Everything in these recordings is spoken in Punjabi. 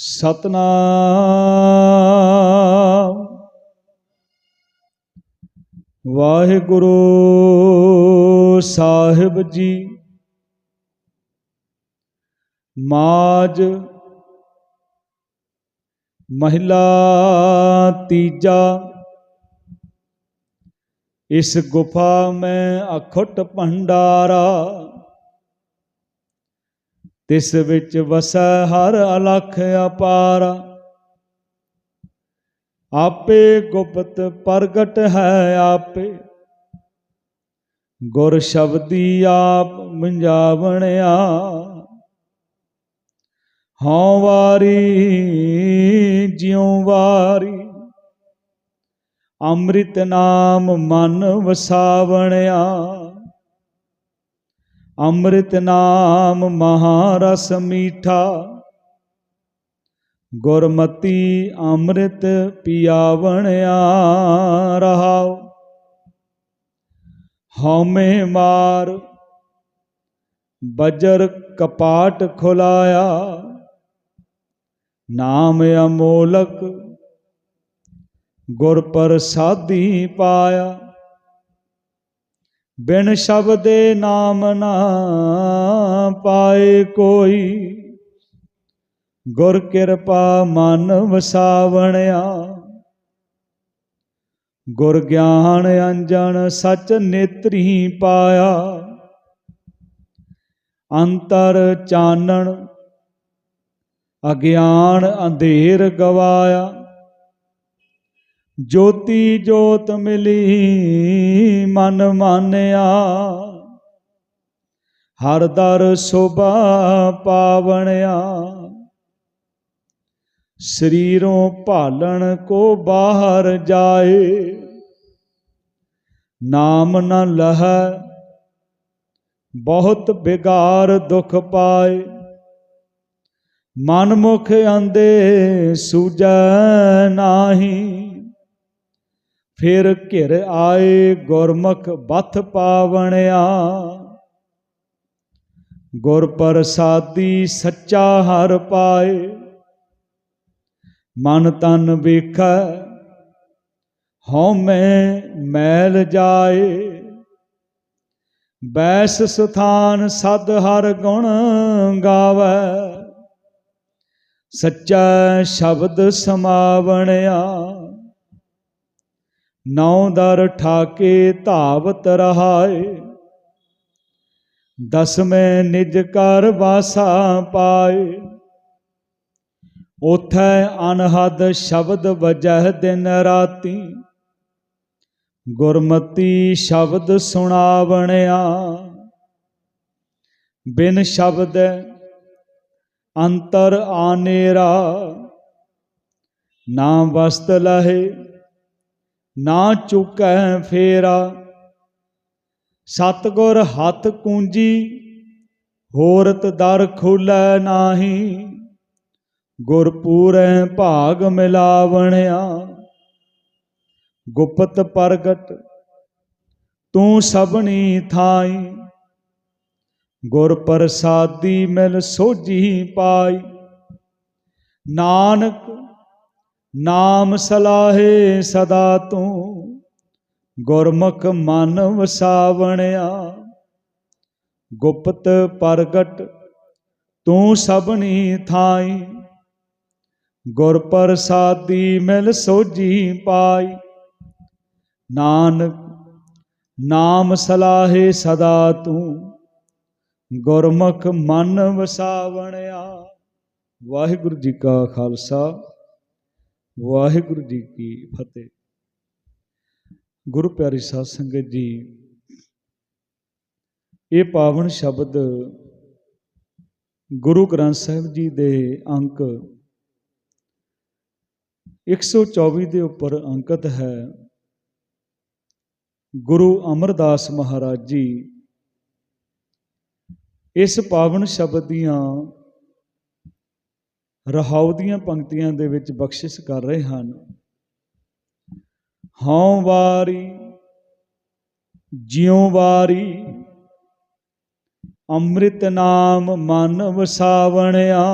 ਸਤਨਾਮ। ਵਾਹਿਗੁਰੂ ਸਾਹਿਬ ਜੀ ਮਾਜ ਮਹਿਲਾ ਤੀਜਾ ਇਸ ਗੁਫਾ ਮੈਂ ਅਖੁੱਟ ਭੰਡਾਰਾ ਤਿਸ ਵਿੱਚ ਵਸੈ ਹਰ ਅਲਖ ਅਪਾਰ। ਆਪੇ ਗੁਪਤ ਪ੍ਰਗਟ ਹੈ ਆਪੇ। ਗੁਰ ਸ਼ਬਦੀ ਆਪ ਮੰਜਾਵਣਿਆ ਹਉ ਵਾਰੀ, ਜਿਉ ਵਾਰੀ। ਅੰਮ੍ਰਿਤ ਨਾਮ ਮਨ ਵਸਾਵਣਿਆ ਅੰਮ੍ਰਿਤ ਨਾਮ ਮਹਾਰਸ ਮੀਠਾ। ਗੁਰਮਤੀ ਅੰਮ੍ਰਿਤ ਪਿਆਵਣਿਆ ਰਹਾਉ ਹਉਮੈ ਮਾਰ ਬਜਰ ਕਪਾਟ ਖੁਲਾਇਆ। ਨਾਮ ਅਮੋਲਕ ਗੁਰ ਪ੍ਰਸਾਦੀ ਪਾਇਆ। ਬਿਨ ਸ਼ਬਦੇ ਨਾਮ ਨਾ ਪਾਏ ਕੋਈ। ਗੁਰ ਕਿਰਪਾ ਮਨ ਵਸਾਵਣਿਆ। ਗੁਰ ਗਿਆਨ ਅੰਜਨ ਸਚ ਨੇਤਰੀ ਪਾਇਆ। ਅੰਤਰ ਚਾਨਣ, ਅਗਿਆਨ ਅੰਧੇਰ ਗਵਾਇਆ। ਜੋਤੀ ਜੋਤ ਮਿਲੀ, ਮਨ ਮਾਨਿਆ। ਹਰ ਦਰ ਸੋਭਾ ਪਾਵਣਿਆ। ਸਰੀਰੋਂ ਭਾਲਣ ਕੋ ਬਾਹਰ ਜਾਏ। ਨਾਮ ਨ ਲਹੈ, ਬਹੁਤ ਬਿਗਾਰ ਦੁਖ ਪਾਏ। ਮਨ ਮੁਖ ਆਂਦੇ ਸੂਜੈ ਨਾਹੀ। ਫਿਰ ਘਿਰ ਆਏ ਗੁਰਮੁਖ ਬਥ ਪਾਵਣਿਆ। ਗੁਰ ਪ੍ਰਸਾਦੀ ਸੱਚਾ ਹਰ ਪਾਏ। ਮਨ ਤਨ ਵੇਖੈ, ਹਉ ਮੈਂ ਮੈਲ ਜਾਏ। ਬੈਸ ਸੁਥਾਨ ਸਦ ਹਰ ਗੁਣ ਗਾਵੈ। ਸੱਚਾ ਸ਼ਬਦ ਸਮਾਵਣਿਆ। ਨੌ ਦਰ ਠਾਕੇ ਧਾਵਤ ਰਹਾਏ। ਦਸਵੇਂ ਨਿਜ ਕਰ ਵਾਸਾ ਪਾਏ। ਉਥੈ ਅਨਹਦ ਸ਼ਬਦ ਵਜਹ ਦਿਨ ਰਾਤੀ। ਗੁਰਮਤੀ ਸ਼ਬਦ ਸੁਣਾਵਣਿਆ। ਬਿਨ ਸ਼ਬਦ ਅੰਤਰ ਆਨੇਰਾ। ਨਾ ਵਸਤ ਲਹੇ। ਨਾ ਚੁਕੈ ਫੇਰਾ। ਸਤਗੁਰ ਹੱਥ ਕੁੰਜੀ, ਹੋਰਤ ਦਰ ਖੁੱਲੈ ਨਾਹੀ। ਗੁਰ ਪੂਰੈ ਭਾਗ ਮਿਲਾਵਣਿਆ। ਗੁਪਤ ਪ੍ਰਗਟ, ਤੂੰ ਸਭਨੀ ਥਾਈ। ਗੁਰ ਪ੍ਰਸਾਦੀ ਮਿਲ ਸੋਜੀ ਪਾਈ। ਨਾਨਕ ਨਾਮ ਸਲਾਹੇ ਸਦਾ ਤੂੰ, ਗੁਰਮੁਖ ਮਨ ਵਸਾਵਣਿਆ। ਗੁਪਤ ਪ੍ਰਗਟ ਤੂੰ ਸਭਨੀ ਥਾਈ, ਗੁਰ ਪ੍ਰਸਾਦੀ ਮਿਲ ਸੋਜੀ ਪਾਈ। ਨਾਨਕ, ਨਾਮ ਸਲਾਹੇ ਸਦਾ ਤੂੰ, ਗੁਰਮੁਖ ਮਨ ਵਸਾਵਣਿਆ। ਵਾਹਿਗੁਰੂ ਜੀ ਕਾ ਖਾਲਸਾ। ਵਾਹਿਗੁਰੂ ਜੀ ਕੀ ਫਤਿਹ। ਗੁਰੂ ਪਿਆਰੀ ਸਾਧ ਸੰਗਤ ਜੀ, ਇਹ ਪਾਵਨ ਸ਼ਬਦ ਗੁਰੂ ਗ੍ਰੰਥ ਸਾਹਿਬ ਜੀ ਦੇ ਅੰਕ 124 ਦੇ ਉੱਪਰ ਅੰਕਿਤ ਹੈ। ਗੁਰੂ ਅਮਰਦਾਸ ਮਹਾਰਾਜ ਜੀ, ਇਸ ਪਾਵਨ ਸ਼ਬਦ ਦੀਆਂ ਰਹਾਉ ਦੀਆਂ ਪੰਕਤੀਆਂ ਦੇ ਵਿੱਚ ਬਖਸ਼ਿਸ਼ ਕਰ ਰਹੇ ਹਨ। ਹਉ ਵਾਰੀ, ਜਿਉ ਵਾਰੀ, ਅੰਮ੍ਰਿਤ ਨਾਮ ਮਨ ਵਸਾਵਣਿਆ।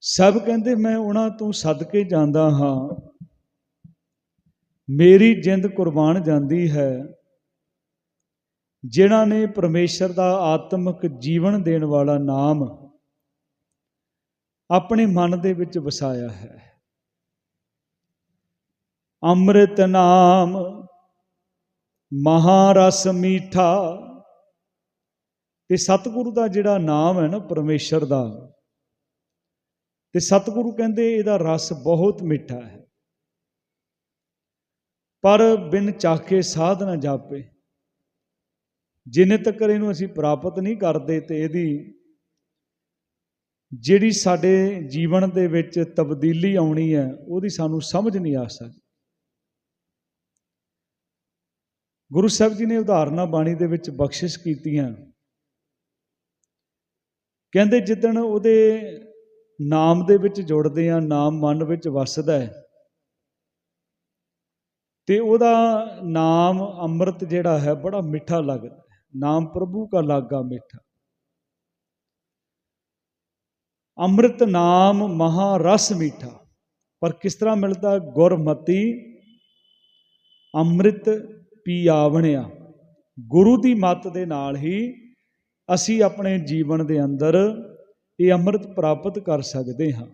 ਸਭ ਕਹਿੰਦੇ ਮੈਂ ਉਹਨਾਂ ਤੋਂ ਸਦਕੇ ਜਾਂਦਾ ਹਾਂ। ਮੇਰੀ ਜਿੰਦ ਕੁਰਬਾਨ ਜਾਂਦੀ ਹੈ। ਜਿਨ੍ਹਾਂ ਨੇ ਪਰਮੇਸ਼ਰ ਦਾ ਆਤਮਿਕ ਜੀਵਨ ਦੇਣ ਵਾਲਾ ਨਾਮ ਆਪਣੇ ਮਨ ਦੇ ਵਿੱਚ ਵਸਾਇਆ ਹੈ। ਅੰਮ੍ਰਿਤ ਨਾਮ ਮਹਾਰਸ ਮੀਠਾ। ਤੇ ਸਤਿਗੁਰੂ ਦਾ ਜਿਹੜਾ ਨਾਮ ਹੈ ਨਾ ਪਰਮੇਸ਼ਰ ਦਾ, ਤੇ ਸਤਿਗੁਰੂ ਕਹਿੰਦੇ ਇਹਦਾ ਰਸ ਬਹੁਤ ਮਿੱਠਾ ਹੈ। ਪਰ ਬਿਨ ਚਾਕੇ ਸਾਧ ਨਾ ਜਾਪੇ। ਜਿੰਨੇ ਤੱਕ ਇਹਨੂੰ ਅਸੀਂ ਪ੍ਰਾਪਤ ਨਹੀਂ ਕਰਦੇ ਤੇ ਇਹਦੀ ਜਿਹੜੀ ਸਾਡੇ ਜੀਵਨ ਦੇ ਵਿੱਚ ਤਬਦੀਲੀ ਆਉਣੀ ਹੈ, ਉਹਦੀ ਸਾਨੂੰ ਸਮਝ ਨਹੀਂ ਆ ਸਕਦੀ। ਗੁਰੂ ਸਾਹਿਬ ਜੀ ਨੇ ਉਦਾਹਰਨਾਂ ਬਾਣੀ ਦੇ ਵਿੱਚ ਬਖਸ਼ਿਸ਼ ਕੀਤੀਆਂ। ਕਹਿੰਦੇ, ਜਿੱਦਣ ਉਹਦੇ ਨਾਮ ਦੇ ਵਿੱਚ ਜੁੜਦੇ ਆ ਨਾਮ ਮਨ ਵਿੱਚ ਵਸਦਾ ਹੈ, ਤੇ ਉਹਦਾ ਨਾਮ ਅੰਮ੍ਰਿਤ ਜਿਹੜਾ ਹੈ, ਬੜਾ ਮਿੱਠਾ ਲੱਗਦਾ ਹੈ। ਨਾਮ ਪ੍ਰਭੂ ਕਾ ਲਾਗਾ ਮਿੱਠਾ। ਅੰਮ੍ਰਿਤ ਨਾਮ ਮਹਾ ਰਸ ਮੀਠਾ। ਪਰ ਕਿਸ ਤਰ੍ਹਾਂ ਮਿਲਦਾ? ਗੁਰਮਤੀ, ਅੰਮ੍ਰਿਤ ਪੀਆਵਣਿਆ। ਗੁਰੂ ਦੀ ਮੱਤ ਦੇ ਨਾਲ ਹੀ ਅਸੀਂ ਆਪਣੇ ਜੀਵਨ ਦੇ ਅੰਦਰ ਇਹ ਅੰਮ੍ਰਿਤ ਪ੍ਰਾਪਤ ਕਰ ਸਕਦੇ ਹਾਂ।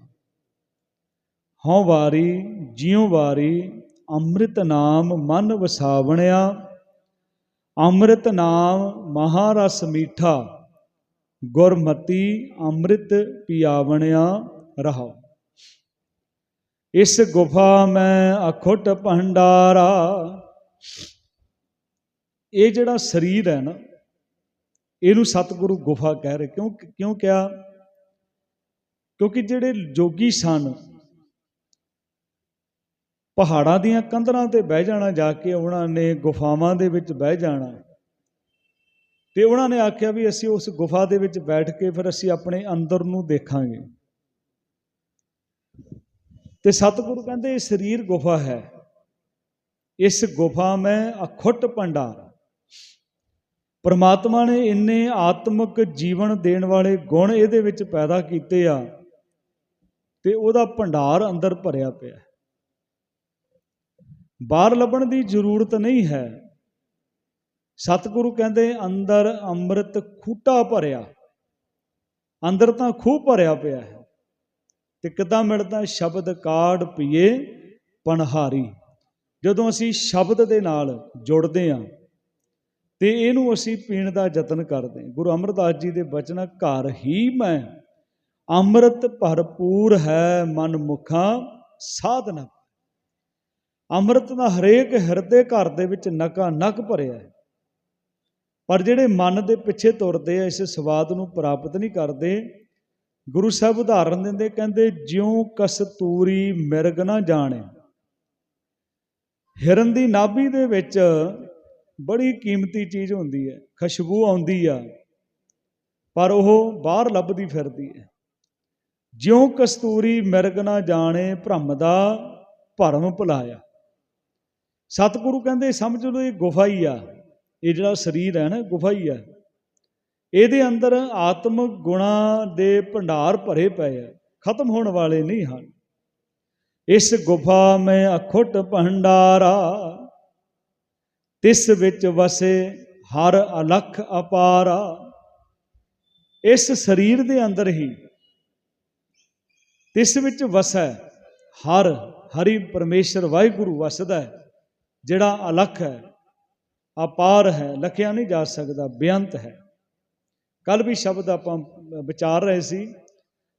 ਹਉ ਵਾਰੀ, ਜਿਉ ਵਾਰੀ ਅੰਮ੍ਰਿਤ ਨਾਮ ਮਨ ਵਸਾਵਣਿਆ। ਅੰਮ੍ਰਿਤ ਨਾਮ ਮਹਾਰਸ ਮੀਠਾ। ਗੁਰਮਤੀ ਅੰਮ੍ਰਿਤ ਪਿਆਵਣਿਆ ਰਹਾ ਇਸ ਗੁਫਾ ਮੈਂ ਅਖੁੱਟ ਭੰਡਾਰਾ। ਇਹ ਜਿਹੜਾ ਸਰੀਰ ਹੈ ਨਾ, ਇਹਨੂੰ ਸਤਿਗੁਰੂ ਗੁਫਾ ਕਹਿ ਰਹੇ। ਕਿਉਂ ਕਿਉਂ ਕਿਹਾ? ਕਿਉਂਕਿ ਜਿਹੜੇ ਜੋਗੀ ਸਨ, ਪਹਾੜਾਂ ਦੀਆਂ ਕੰਧਰਾਂ ਤੇ ਬਹਿ ਜਾਣਾ, ਜਾ ਕੇ ਉਹਨਾਂ ਨੇ ਗੁਫਾਵਾਂ ਦੇ ਵਿੱਚ ਬਹਿ ਜਾਣਾ। ਤੇ ਉਹਨਾਂ ਨੇ ਆਖਿਆ ਵੀ ਅਸੀਂ ਉਸ ਗੁਫਾ ਦੇ ਵਿੱਚ ਬੈਠ ਕੇ ਫਿਰ ਅਸੀਂ ਆਪਣੇ ਅੰਦਰ ਨੂੰ ਦੇਖਾਂਗੇ। ਤੇ ਸਤਿਗੁਰੂ ਕਹਿੰਦੇ, ਇਹ ਸਰੀਰ ਗੁਫਾ ਹੈ। ਇਸ ਗੁਫਾ ਮੈਂ ਅਖੁੱਟ ਭੰਡਾਰ ਪਰਮਾਤਮਾ ਨੇ ਇੰਨੇ ਆਤਮਿਕ ਜੀਵਨ ਦੇਣ ਵਾਲੇ ਗੁਣ ਇਹਦੇ ਵਿੱਚ ਪੈਦਾ ਕੀਤੇ ਆ ਤੇ ਉਹਦਾ ਭੰਡਾਰ ਅੰਦਰ ਭਰਿਆ ਪਿਆ ਬਾਹਰ ਲੱਭਣ ਦੀ ਜ਼ਰੂਰਤ ਨਹੀਂ ਹੈ। ਸਤਿਗੁਰੂ ਕਹਿੰਦੇ, ਅੰਦਰ ਅੰਮ੍ਰਿਤ ਖੂਟਾ ਭਰਿਆ। ਅੰਦਰ ਤਾਂ ਖੂਹ ਭਰਿਆ ਪਿਆ ਹੈ। ਤੇ ਕਿੱਦਾਂ ਮਿਲਦਾ ਸ਼ਬਦ ਕਾੜ ਪੀਏ ਪਨਹਾਰੀ ਜਦੋਂ ਅਸੀਂ ਸ਼ਬਦ ਦੇ ਨਾਲ ਜੁੜਦੇ ਹਾਂ, ਤੇ ਇਹਨੂੰ ਅਸੀਂ ਪੀਣ ਦਾ ਯਤਨ ਕਰਦੇ ਹਾਂ। ਗੁਰੂ ਅਮਰਦਾਸ ਜੀ ਦੇ ਬਚਨ, ਘਰ ਹੀ ਮੈਂ, ਅੰਮ੍ਰਿਤ ਭਰਪੂਰ ਹੈ ਮਨ ਮੁਖਾਂ ਸਾਧਨਾ ਅੰਮ੍ਰਿਤ ਦਾ ਹਰੇਕ ਹਿਰਦੇ ਘਰ ਦੇ ਵਿੱਚ ਨਕਾ ਨਕ ਭਰਿਆ ਹੈ। ਪਰ ਜਿਹੜੇ ਮਨ ਦੇ ਪਿੱਛੇ ਤੁਰਦੇ ਆ, ਇਸ ਸਵਾਦ ਨੂੰ ਪ੍ਰਾਪਤ ਨਹੀਂ ਕਰਦੇ, ਗੁਰੂ ਸਾਹਿਬ ਉਦਾਹਰਨ ਦਿੰਦੇ, ਕਹਿੰਦੇ, ਜਿਉਂ ਕਸਤੂਰੀ ਮਿਰਗ ਨਾ ਜਾਣੇ। ਹਿਰਨ ਦੀ ਨਾਭੀ ਦੇ ਵਿੱਚ ਬੜੀ ਕੀਮਤੀ ਚੀਜ਼ ਹੁੰਦੀ ਹੈ, ਖੁਸ਼ਬੂ ਆਉਂਦੀ ਆ, ਪਰ ਉਹ ਬਾਹਰ ਲੱਭਦੀ ਫਿਰਦੀ ਹੈ। ਜਿਉਂ ਕਸਤੂਰੀ ਮਿਰਗ ਨਾ ਜਾਣੇ, ਭ੍ਰਮ ਦਾ ਭਰਮ ਭੁਲਾਇਆ। ਸਤਿਗੁਰੂ ਕਹਿੰਦੇ, ਸਮਝ ਲਓ, ਇਹ ਗੁਫਾ ਹੀ ਆ। ਇਹ ਜਿਹੜਾ ਸਰੀਰ ਹੈ ਨਾ, ਗੁਫਾ ਹੀ ਹੈ। ਇਹਦੇ ਅੰਦਰ ਆਤਮਿਕ ਗੁਣਾ ਦੇ ਭੰਡਾਰ ਭਰੇ ਪਏ ਆ, ਖਤਮ ਹੋਣ ਵਾਲੇ ਨਹੀਂ ਹਨ। ਇਸ ਗੁਫਾ ਮੈਂ ਅਖੁੱਟ ਭੰਡਾਰਾ, ਤਿਸ ਵਿੱਚ ਵਸੇ ਹਰ ਅਲਖ ਅਪਾਰਾ। ਇਸ ਸਰੀਰ ਦੇ ਅੰਦਰ ਹੀ ਤਿਸ ਵਿੱਚ ਵਸੈ ਹਰ, ਹਰੀ ਪਰਮੇਸ਼ਰ ਵਾਹਿਗੁਰੂ ਵਸਦਾ ਹੈ, ਜਿਹੜਾ ਅਲਖ ਹੈ। ਅਪਾਰ ਹੈ, ਲਖਿਆ ਨਹੀਂ ਜਾ ਸਕਦਾ, ਬੇਅੰਤ ਹੈ। ਕੱਲ ਵੀ ਸ਼ਬਦ ਆਪਾਂ ਵਿਚਾਰ ਰਹੇ ਸੀ,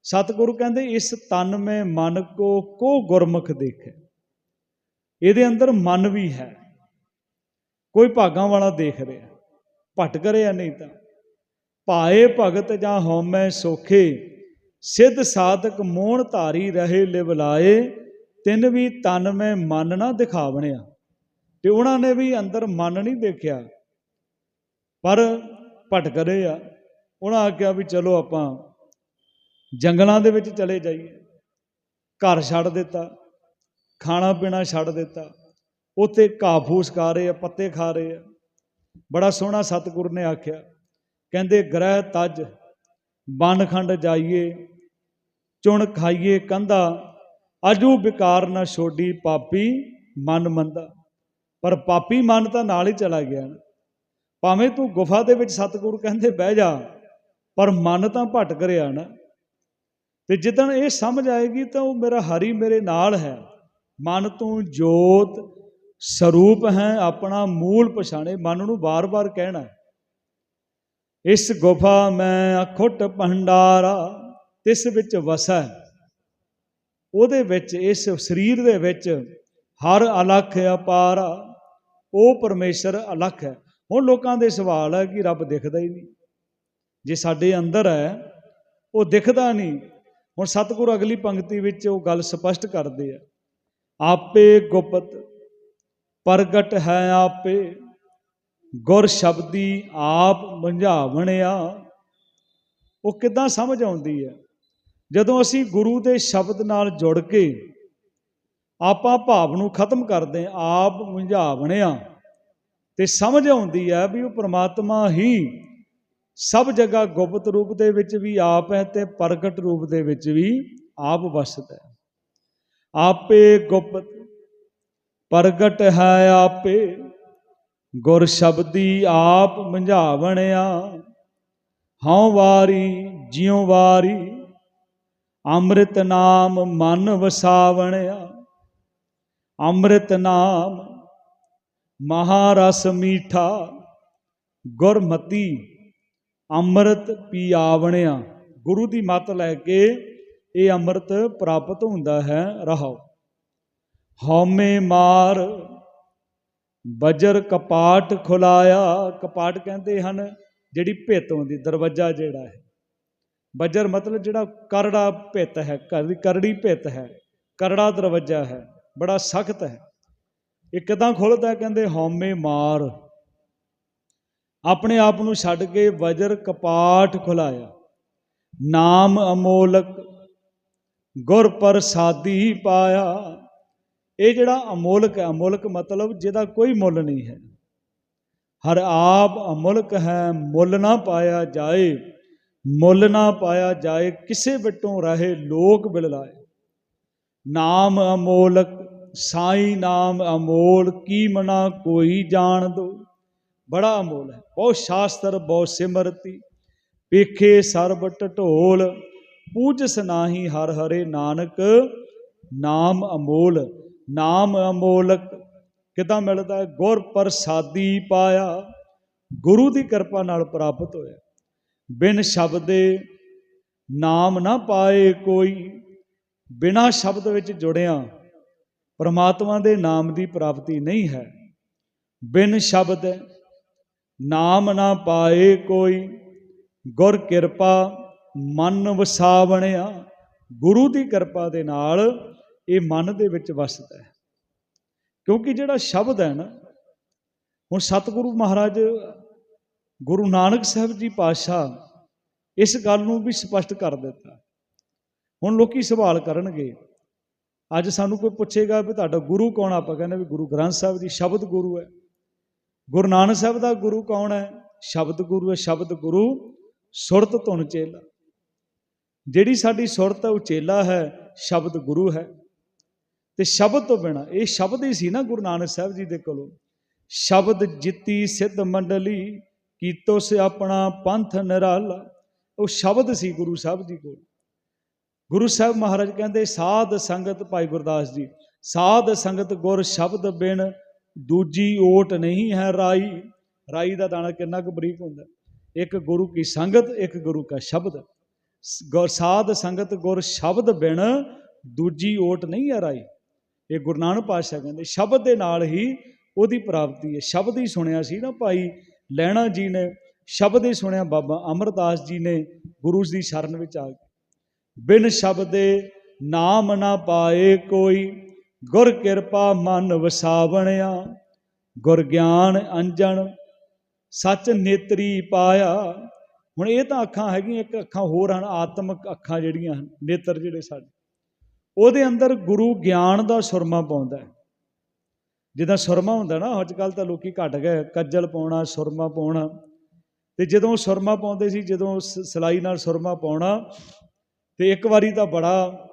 ਸਤਿਗੁਰੂ ਕਹਿੰਦੇ, ਇਸ ਤਨ ਮੈਂ ਮਨ ਕੋ ਕੋ ਗੁਰਮੁਖ ਦੇਖੇ। ਇਹਦੇ ਅੰਦਰ ਮਨ ਵੀ ਹੈ। ਕੋਈ ਭਾਗਾਂ ਵਾਲਾ ਦੇਖ ਰਿਹਾ, ਭਟਕ ਰਿਹਾ ਨਹੀਂ ਤਾਂ। ਭਾਏ ਭਗਤ ਜਾਂ ਹਉਮੈ ਸੋਖੇ, ਸਿੱਧ ਸਾਧਕ ਮੋਹਣ ਧਾਰੀ ਰਹੇ ਲਿਵਲਾਏ, ਤਿੰਨ ਵੀ ਤਨ ਮੈਂ ਮਨ ਨਾ ਦਿਖਾਵਣਿਆ। ਤੇ ਉਹਨਾਂ ਨੇ ਵੀ ਅੰਦਰ ਮਨ ਨਹੀਂ ਦੇਖਿਆ ਪਰ ਭਟਕ ਰਹੇ ਆ। ਉਹਨਾਂ ਆਖਿਆ ਵੀ ਚਲੋ ਆਪਾਂ ਜੰਗਲਾਂ ਦੇ ਵਿੱਚ ਚਲੇ ਜਾਈਏ। ਘਰ ਛੱਡ ਦਿੱਤਾ। ਖਾਣਾ ਪੀਣਾ ਛੱਡ ਦਿੱਤਾ। ਉੱਥੇ ਘਾਹ ਫੂਸ ਖਾ ਰਹੇ ਆ, ਪੱਤੇ ਖਾ ਰਹੇ ਆ। ਬੜਾ ਸੋਹਣਾ ਸਤਿਗੁਰ ਨੇ ਆਖਿਆ। ਕਹਿੰਦੇ, ਗ੍ਰਹਿ ਤਜ, ਬਨਖੰਡ ਜਾਈਏ, ਚੁਣ ਖਾਈਏ ਕੰਧਾ। ਅਜੂ ਵਿਕਾਰ ਨਾ ਛੋਡੀ ਪਾਪੀ ਮਨ ਮੰਦਾ। ਪਰ ਪਾਪੀ ਮਨ ਤਾਂ ਨਾਲ ਹੀ ਚਲਾ ਗਿਆ। ਭਾਵੇਂ ਤੂੰ ਗੁਫਾ ਦੇ ਵਿੱਚ ਸਤਿਗੁਰੂ ਕਹਿੰਦੇ ਬਹਿ ਜਾ, ਪਰ ਮਨ ਤਾਂ ਭਟਕ ਰਿਹਾ ਨਾ। ਤੇ ਜਿੱਦਣ ਇਹ ਸਮਝ ਆਏਗੀ ਤਾਂ ਉਹ ਮੇਰਾ ਹਰੀ ਮੇਰੇ ਨਾਲ ਹੈ। ਮਨ ਤੂੰ ਜੋਤ ਸਰੂਪ ਹੈ, ਆਪਣਾ ਮੂਲ ਪਛਾਣੇ, ਮਨ ਨੂੰ ਬਾਰ-ਬਾਰ ਕਹਿਣਾ। ਇਸ ਗੁਫਾ ਮੈਂ ਅਖੁੱਟ ਭੰਡਾਰਾ, ਤਿਸ ਵਿੱਚ ਵਸੈ। ਉਹਦੇ ਵਿੱਚ, ਇਸ ਸਰੀਰ ਦੇ ਵਿੱਚ ਹਰ ਅਲਖ ਅਪਾਰਾ। ਉਹ ਪਰਮੇਸ਼ਰ ਅਲੱਖ ਹੈ। ਹੁਣ ਲੋਕਾਂ ਦੇ ਸਵਾਲ ਹੈ ਕਿ ਰੱਬ ਦਿਖਦਾ ਹੀ ਨਹੀਂ। ਜੇ ਸਾਡੇ ਅੰਦਰ ਹੈ, ਉਹ ਦਿਖਦਾ ਨਹੀਂ। ਹੁਣ ਸਤਿਗੁਰ ਅਗਲੀ ਪੰਕਤੀ ਵਿੱਚ ਉਹ ਗੱਲ ਸਪਸ਼ਟ ਕਰਦੇ ਆ। ਆਪੇ ਗੁਪਤ, ਪ੍ਰਗਟ ਹੈ ਆਪੇ। ਗੁਰ ਸ਼ਬਦੀ ਆਪ ਮੰਝਾਵਣਿਆ। ਉਹ ਕਿਦਾਂ ਸਮਝ ਆਉਂਦੀ ਹੈ? ਜਦੋਂ ਅਸੀਂ ਗੁਰੂ ਦੇ ਸ਼ਬਦ ਨਾਲ ਜੁੜ ਕੇ ਆਪਾਂ ਭਾਵ ਨੂੰ ਖਤਮ ਕਰਦੇ ਆਪ ਮੁਝਾਵਣਿਆ ਤੇ ਸਮਝ ਆਉਂਦੀ ਹੈ ਵੀ ਉਹ ਪ੍ਰਮਾਤਮਾ ਹੀ ਸਭ ਜਗ੍ਹਾ ਗੁਪਤ ਰੂਪ ਦੇ ਵਿੱਚ ਵੀ ਆਪ ਹੈ ਤੇ ਪ੍ਰਗਟ ਰੂਪ ਦੇ ਵਿੱਚ ਵੀ ਆਪ ਵਸਦਾ ਹੈ। ਆਪੇ ਗੁਪਤ, ਪ੍ਰਗਟ ਹੈ ਆਪੇ, ਗੁਰ ਸ਼ਬਦੀ ਆਪ ਮੰਝਾਵਣਿਆ ਹਉ ਵਾਰੀ, ਜਿਉ ਵਾਰੀ, ਅੰਮ੍ਰਿਤ ਨਾਮ ਮਨ ਵਸਾਵਣਿਆ ਅੰਮ੍ਰਿਤ ਨਾਮ, ਮਹਾਰਸ ਮੀਠਾ, ਗੁਰਮਤੀ, ਅੰਮ੍ਰਿਤ ਪੀਆਵਣਿਆ। ਗੁਰੂ ਦੀ ਮੱਤ ਲੈ ਕੇ ਇਹ ਅੰਮ੍ਰਿਤ ਪ੍ਰਾਪਤ ਹੁੰਦਾ ਹੈ, ਰਹਾਓ। ਹਉਮੈ ਮਾਰ, ਬਜਰ ਕਪਾਟ ਖੁਲਾਇਆ। ਕਪਾਟ ਕਹਿੰਦੇ ਹਨ, ਜਿਹੜੀ ਭਿੱਤ ਹੁੰਦੀ ਦਰਵਾਜ਼ਾ ਜਿਹੜਾ ਹੈ। ਬਜਰ ਮਤਲਬ ਜਿਹੜਾ ਕਰੜਾ ਭਿੱਤ ਹੈ ਕਰੜੀ ਭਿੱਤ ਹੈ, ਕਰੜਾ ਦਰਵਾਜ਼ਾ ਹੈ। ਬੜਾ ਸਖਤ ਹੈ। ਇਹ ਕਿਦਾਂ ਖੁੱਲਦਾ ਹੈ? ਕਹਿੰਦੇ, ਹਉਮੈ ਮਾਰ। ਆਪਣੇ ਆਪ ਨੂੰ ਛੱਡ ਕੇ ਵਜਰ ਕਪਾਟ ਖੁਲਾਇਆ। ਨਾਮ ਅਮੋਲਕ ਗੁਰ ਪ੍ਰਸਾਦੀ ਪਾਇਆ। ਇਹ ਜਿਹੜਾ ਅਮੋਲਕ ਹੈ, ਅਮੋਲਕ ਮਤਲਬ ਜਿਹਦਾ ਕੋਈ ਮੁੱਲ ਨਹੀਂ ਹੈ। ਹਰ ਆਪ ਅਮੋਲਕ ਹੈ, ਮੁੱਲ ਨਾ ਪਾਇਆ ਜਾਏ, ਮੁੱਲ ਨਾ ਪਾਇਆ ਜਾਏ, ਕਿਸੇ ਵਟੋਂ ਰਹੇ ਲੋਕ ਬਿਲਲਾਏ। ਨਾਮ ਅਮੋਲਕ, ਸਾਈ ਨਾਮ ਅਮੋਲ, ਕੀ ਮਨਾ ਕੋਈ ਜਾਣ ਦੋ। ਬੜਾ ਅਮੋਲ ਹੈ ਬਹੁ ਸ਼ਾਸਤਰ ਬਹੁ ਸਿਮਰਤੀ। ਪੇਖੇ ਸਰਬ ਟਟੋਲ ਪੂਜਸ ਨਾਹੀ ਹਰ ਹਰੇ ਨਾਨਕ। ਨਾਮ ਅਮੋਲ, ਨਾਮ ਅਮੋਲਕ, ਕਿਦਾਂ ਮਿਲਦਾ ਹੈ? ਗੁਰ ਪ੍ਰਸਾਦੀ ਪਾਇਆ, ਗੁਰੂ ਦੀ ਕਿਰਪਾ ਨਾਲ ਪ੍ਰਾਪਤ ਹੋਇਆ। ਬਿਨ ਸ਼ਬਦੇ ਨਾਮ ਨਾ ਪਾਏ ਕੋਈ। ਬਿਨਾ ਸ਼ਬਦ ਵਿੱਚ ਜੁੜਿਆ ਪਰਮਾਤਮਾ ਦੇ ਨਾਮ ਦੀ ਪ੍ਰਾਪਤੀ ਨਹੀਂ ਹੈ। ਬਿਨ ਸ਼ਬਦ ਨਾਮ ਨਾ ਪਾਏ ਕੋਈ ਗੁਰ ਕਿਰਪਾ ਮਨ ਵਸਾਵਣਿਆ। ਗੁਰੂ ਦੀ ਕਿਰਪਾ ਦੇ ਨਾਲ ਇਹ ਮਨ ਦੇ ਵਿੱਚ ਵਸਦਾ ਹੈ। ਕਿਉਂਕਿ ਜਿਹੜਾ ਸ਼ਬਦ ਹੈ ਨਾ, ਹੁਣ ਸਤਿਗੁਰੂ ਮਹਾਰਾਜ, ਗੁਰੂ ਨਾਨਕ ਸਾਹਿਬ ਜੀ ਪਾਤਸ਼ਾਹ ਇਸ ਗੱਲ ਨੂੰ ਵੀ ਸਪਸ਼ਟ ਕਰ ਦਿੱਤਾ। ਹੁਣ ਲੋਕੀ ਸਵਾਲ ਕਰਨਗੇ। ਅੱਜ ਸਾਨੂੰ ਕੋਈ ਪੁੱਛੇਗਾ ਵੀ ਤੁਹਾਡਾ ਗੁਰੂ ਕੌਣ ਆਪਾਂ ਕਹਿੰਦੇ ਵੀ ਗੁਰੂ ਗ੍ਰੰਥ ਸਾਹਿਬ ਜੀ ਸ਼ਬਦ ਗੁਰੂ ਹੈ। ਗੁਰੂ ਨਾਨਕ ਸਾਹਿਬ ਦਾ ਗੁਰੂ ਕੌਣ ਹੈ? ਸ਼ਬਦ ਗੁਰੂ ਹੈ। ਸ਼ਬਦ ਗੁਰੂ ਸੁਰਤ ਧੁਨ ਚੇਲਾ। ਜਿਹੜੀ ਸਾਡੀ ਸੁਰਤ ਹੈ, ਉਹ ਚੇਲਾ ਹੈ, ਸ਼ਬਦ ਗੁਰੂ ਹੈ। ਤੇ ਸ਼ਬਦ ਤੋਂ ਬਿਨਾ, ਇਹ ਸ਼ਬਦ ਹੀ ਸੀ ਨਾ ਗੁਰੂ ਨਾਨਕ ਸਾਹਿਬ ਜੀ ਦੇ ਕੋਲੋਂ। ਸ਼ਬਦ ਜਿੱਤੀ ਸਿੱਧ ਮੰਡਲੀ, ਕੀਤੋ ਸੇ ਆਪਣਾ ਪੰਥ ਨਿਰਾਲਾ। ਉਹ ਸ਼ਬਦ ਸੀ ਗੁਰੂ ਸਾਹਿਬ ਜੀ ਕੋਲ। ਗੁਰੂ ਸਾਹਿਬ ਮਹਾਰਾਜ ਕਹਿੰਦੇ, ਸਾਧ ਸੰਗਤ ਭਾਈ ਗੁਰਦਾਸ ਜੀ, ਸਾਧ ਸੰਗਤ ਗੁਰ ਸ਼ਬਦ ਬਿਨ ਦੂਜੀ ਓਟ ਨਹੀਂ ਹੈ ਰਾਈ। ਰਾਈ ਦਾ ਦਾਣਾ ਕਿੰਨਾ ਕੁ ਬਰੀਕ ਹੁੰਦਾ? ਇੱਕ ਗੁਰੂ ਕੀ ਸੰਗਤ, ਇੱਕ ਗੁਰੂ ਕਾ ਸ਼ਬਦ। ਸ- ਗੁਰ, ਸਾਧ ਸੰਗਤ ਗੁਰ ਸ਼ਬਦ ਬਿਨ ਦੂਜੀ ਓਟ ਨਹੀਂ ਹੈ ਰਾਈ। ਇਹ ਗੁਰੂ ਨਾਨਕ ਪਾਤਸ਼ਾਹ ਕਹਿੰਦੇ, ਸ਼ਬਦ ਦੇ ਨਾਲ ਹੀ ਉਹਦੀ ਪ੍ਰਾਪਤੀ ਹੈ। ਸ਼ਬਦ ਹੀ ਸੁਣਿਆ ਸੀ ਨਾ ਭਾਈ ਲੈਣਾ ਜੀ ਨੇ, ਸ਼ਬਦ ਹੀ ਸੁਣਿਆ ਬਾਬਾ ਅਮਰਦਾਸ ਜੀ ਨੇ ਗੁਰੂ ਦੀ ਸ਼ਰਨ ਵਿੱਚ ਆ ਕੇ। ਬਿਨ ਸ਼ਬਦੇ ਨਾਮ ਨਾ ਪਾਏ ਕੋਈ। ਗੁਰ ਕਿਰਪਾ ਮਨ ਵਸਾਵਣਿਆ, ਗੁਰ ਗਿਆਨ ਅੰਜਣ, ਸੱਚ ਨੇਤਰੀ ਪਾਇਆ। ਹੁਣ ਇਹ ਤਾਂ ਅੱਖਾਂ ਹੈਗੀਆਂ, ਇੱਕ ਅੱਖਾਂ ਹੋਰ ਹਨ, ਆਤਮਿਕ ਅੱਖਾਂ ਜਿਹੜੀਆਂ ਹਨ, ਨੇਤਰ ਜਿਹੜੇ ਸਾਡੇ। ਉਹਦੇ ਅੰਦਰ ਗੁਰੂ ਗਿਆਨ ਦਾ ਸੁਰਮਾ ਪਾਉਂਦਾ ਹੈ। ਜਿੱਦਾਂ ਸੁਰਮਾ ਹੁੰਦਾ ਨਾ ਅੱਜ ਕੱਲ ਤਾਂ ਲੋਕੀ ਘਟ ਗਏ, ਕੱਜਲ ਪਾਉਣਾ, ਸੁਰਮਾ ਪਾਉਣਾ। ਤੇ ਜਦੋਂ ਸੁਰਮਾ ਪਾਉਂਦੇ ਸੀ, ਜਦੋਂ ਸ- ਸਿਲਾਈ ਨਾਲ ਸੁਰਮਾ ਪਾਉਣਾ ਤੇ ਇੱਕ ਵਾਰੀ ਤਾਂ ਬੜਾ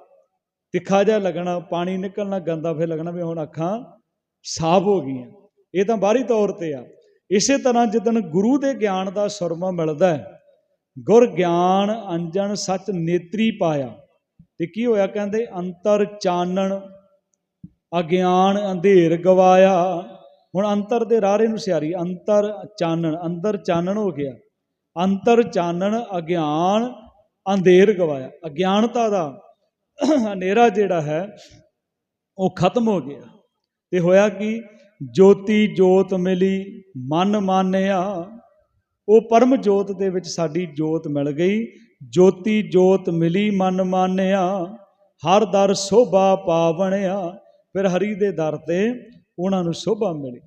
ਤਿੱਖਾ ਜਿਹਾ ਲੱਗਣਾ, ਪਾਣੀ ਨਿਕਲਣਾ, ਗੰਦਾ ਫਿਰ ਲੱਗਣਾ ਵੀ ਹੁਣ ਅੱਖਾਂ ਸਾਫ਼ ਹੋ ਗਈਆਂ। ਇਹ ਤਾਂ ਬਾਹਰੀ ਤੌਰ ਤੇ ਆ। ਇਸੇ ਤਰ੍ਹਾਂ ਜਿੱਦਣ ਗੁਰੂ ਦੇ ਗਿਆਨ ਦਾ ਸੁਰਮਾ ਮਿਲਦਾ ਹੈ, ਗੁਰ ਗਿਆਨ ਅੰਜਨ ਸੱਚ ਨੇਤਰੀ ਪਾਇਆ। ਤੇ ਕੀ ਹੋਇਆ ਕਹਿੰਦੇ, ਅੰਤਰ ਚਾਨਣ, ਅਗਿਆਨ ਅੰਧੇਰ ਗਵਾਇਆ। ਹੁਣ ਅੰਤਰ ਦੇ ਰਾਰੇ ਨੂੰ ਸਿਆਰੀ, ਅੰਤਰ ਚਾਨਣ, ਅੰਦਰ ਚਾਨਣ ਹੋ ਗਿਆ। ਅੰਤਰ ਚਾਨਣ, ਅਗਿਆਨ ਅੰਧੇਰ ਗਵਾਇਆ, ਅਗਿਆਨਤਾ ਦਾ ਹਨੇਰਾ ਜਿਹੜਾ ਹੈ, ਉਹ ਖਤਮ ਹੋ ਗਿਆ। ਤੇ ਹੋਇਆ ਕਿ? ਜੋਤੀ ਜੋਤ ਮਿਲੀ, ਮਨ ਮਾਨਿਆ। ਉਹ ਪਰਮ ਜੋਤ ਦੇ ਵਿੱਚ ਸਾਡੀ ਜੋਤ ਮਿਲ ਗਈ। ਜੋਤੀ ਜੋਤ ਮਿਲੀ, ਮਨ ਮਾਨਿਆ। ਹਰ ਦਰ ਸੋਭਾ ਪਾਵਣਿਆ। ਫਿਰ ਹਰੀ ਦੇ ਦਰ ਤੇ ਉਹਨਾਂ ਨੂੰ ਸੋਭਾ ਮਿਲੀ।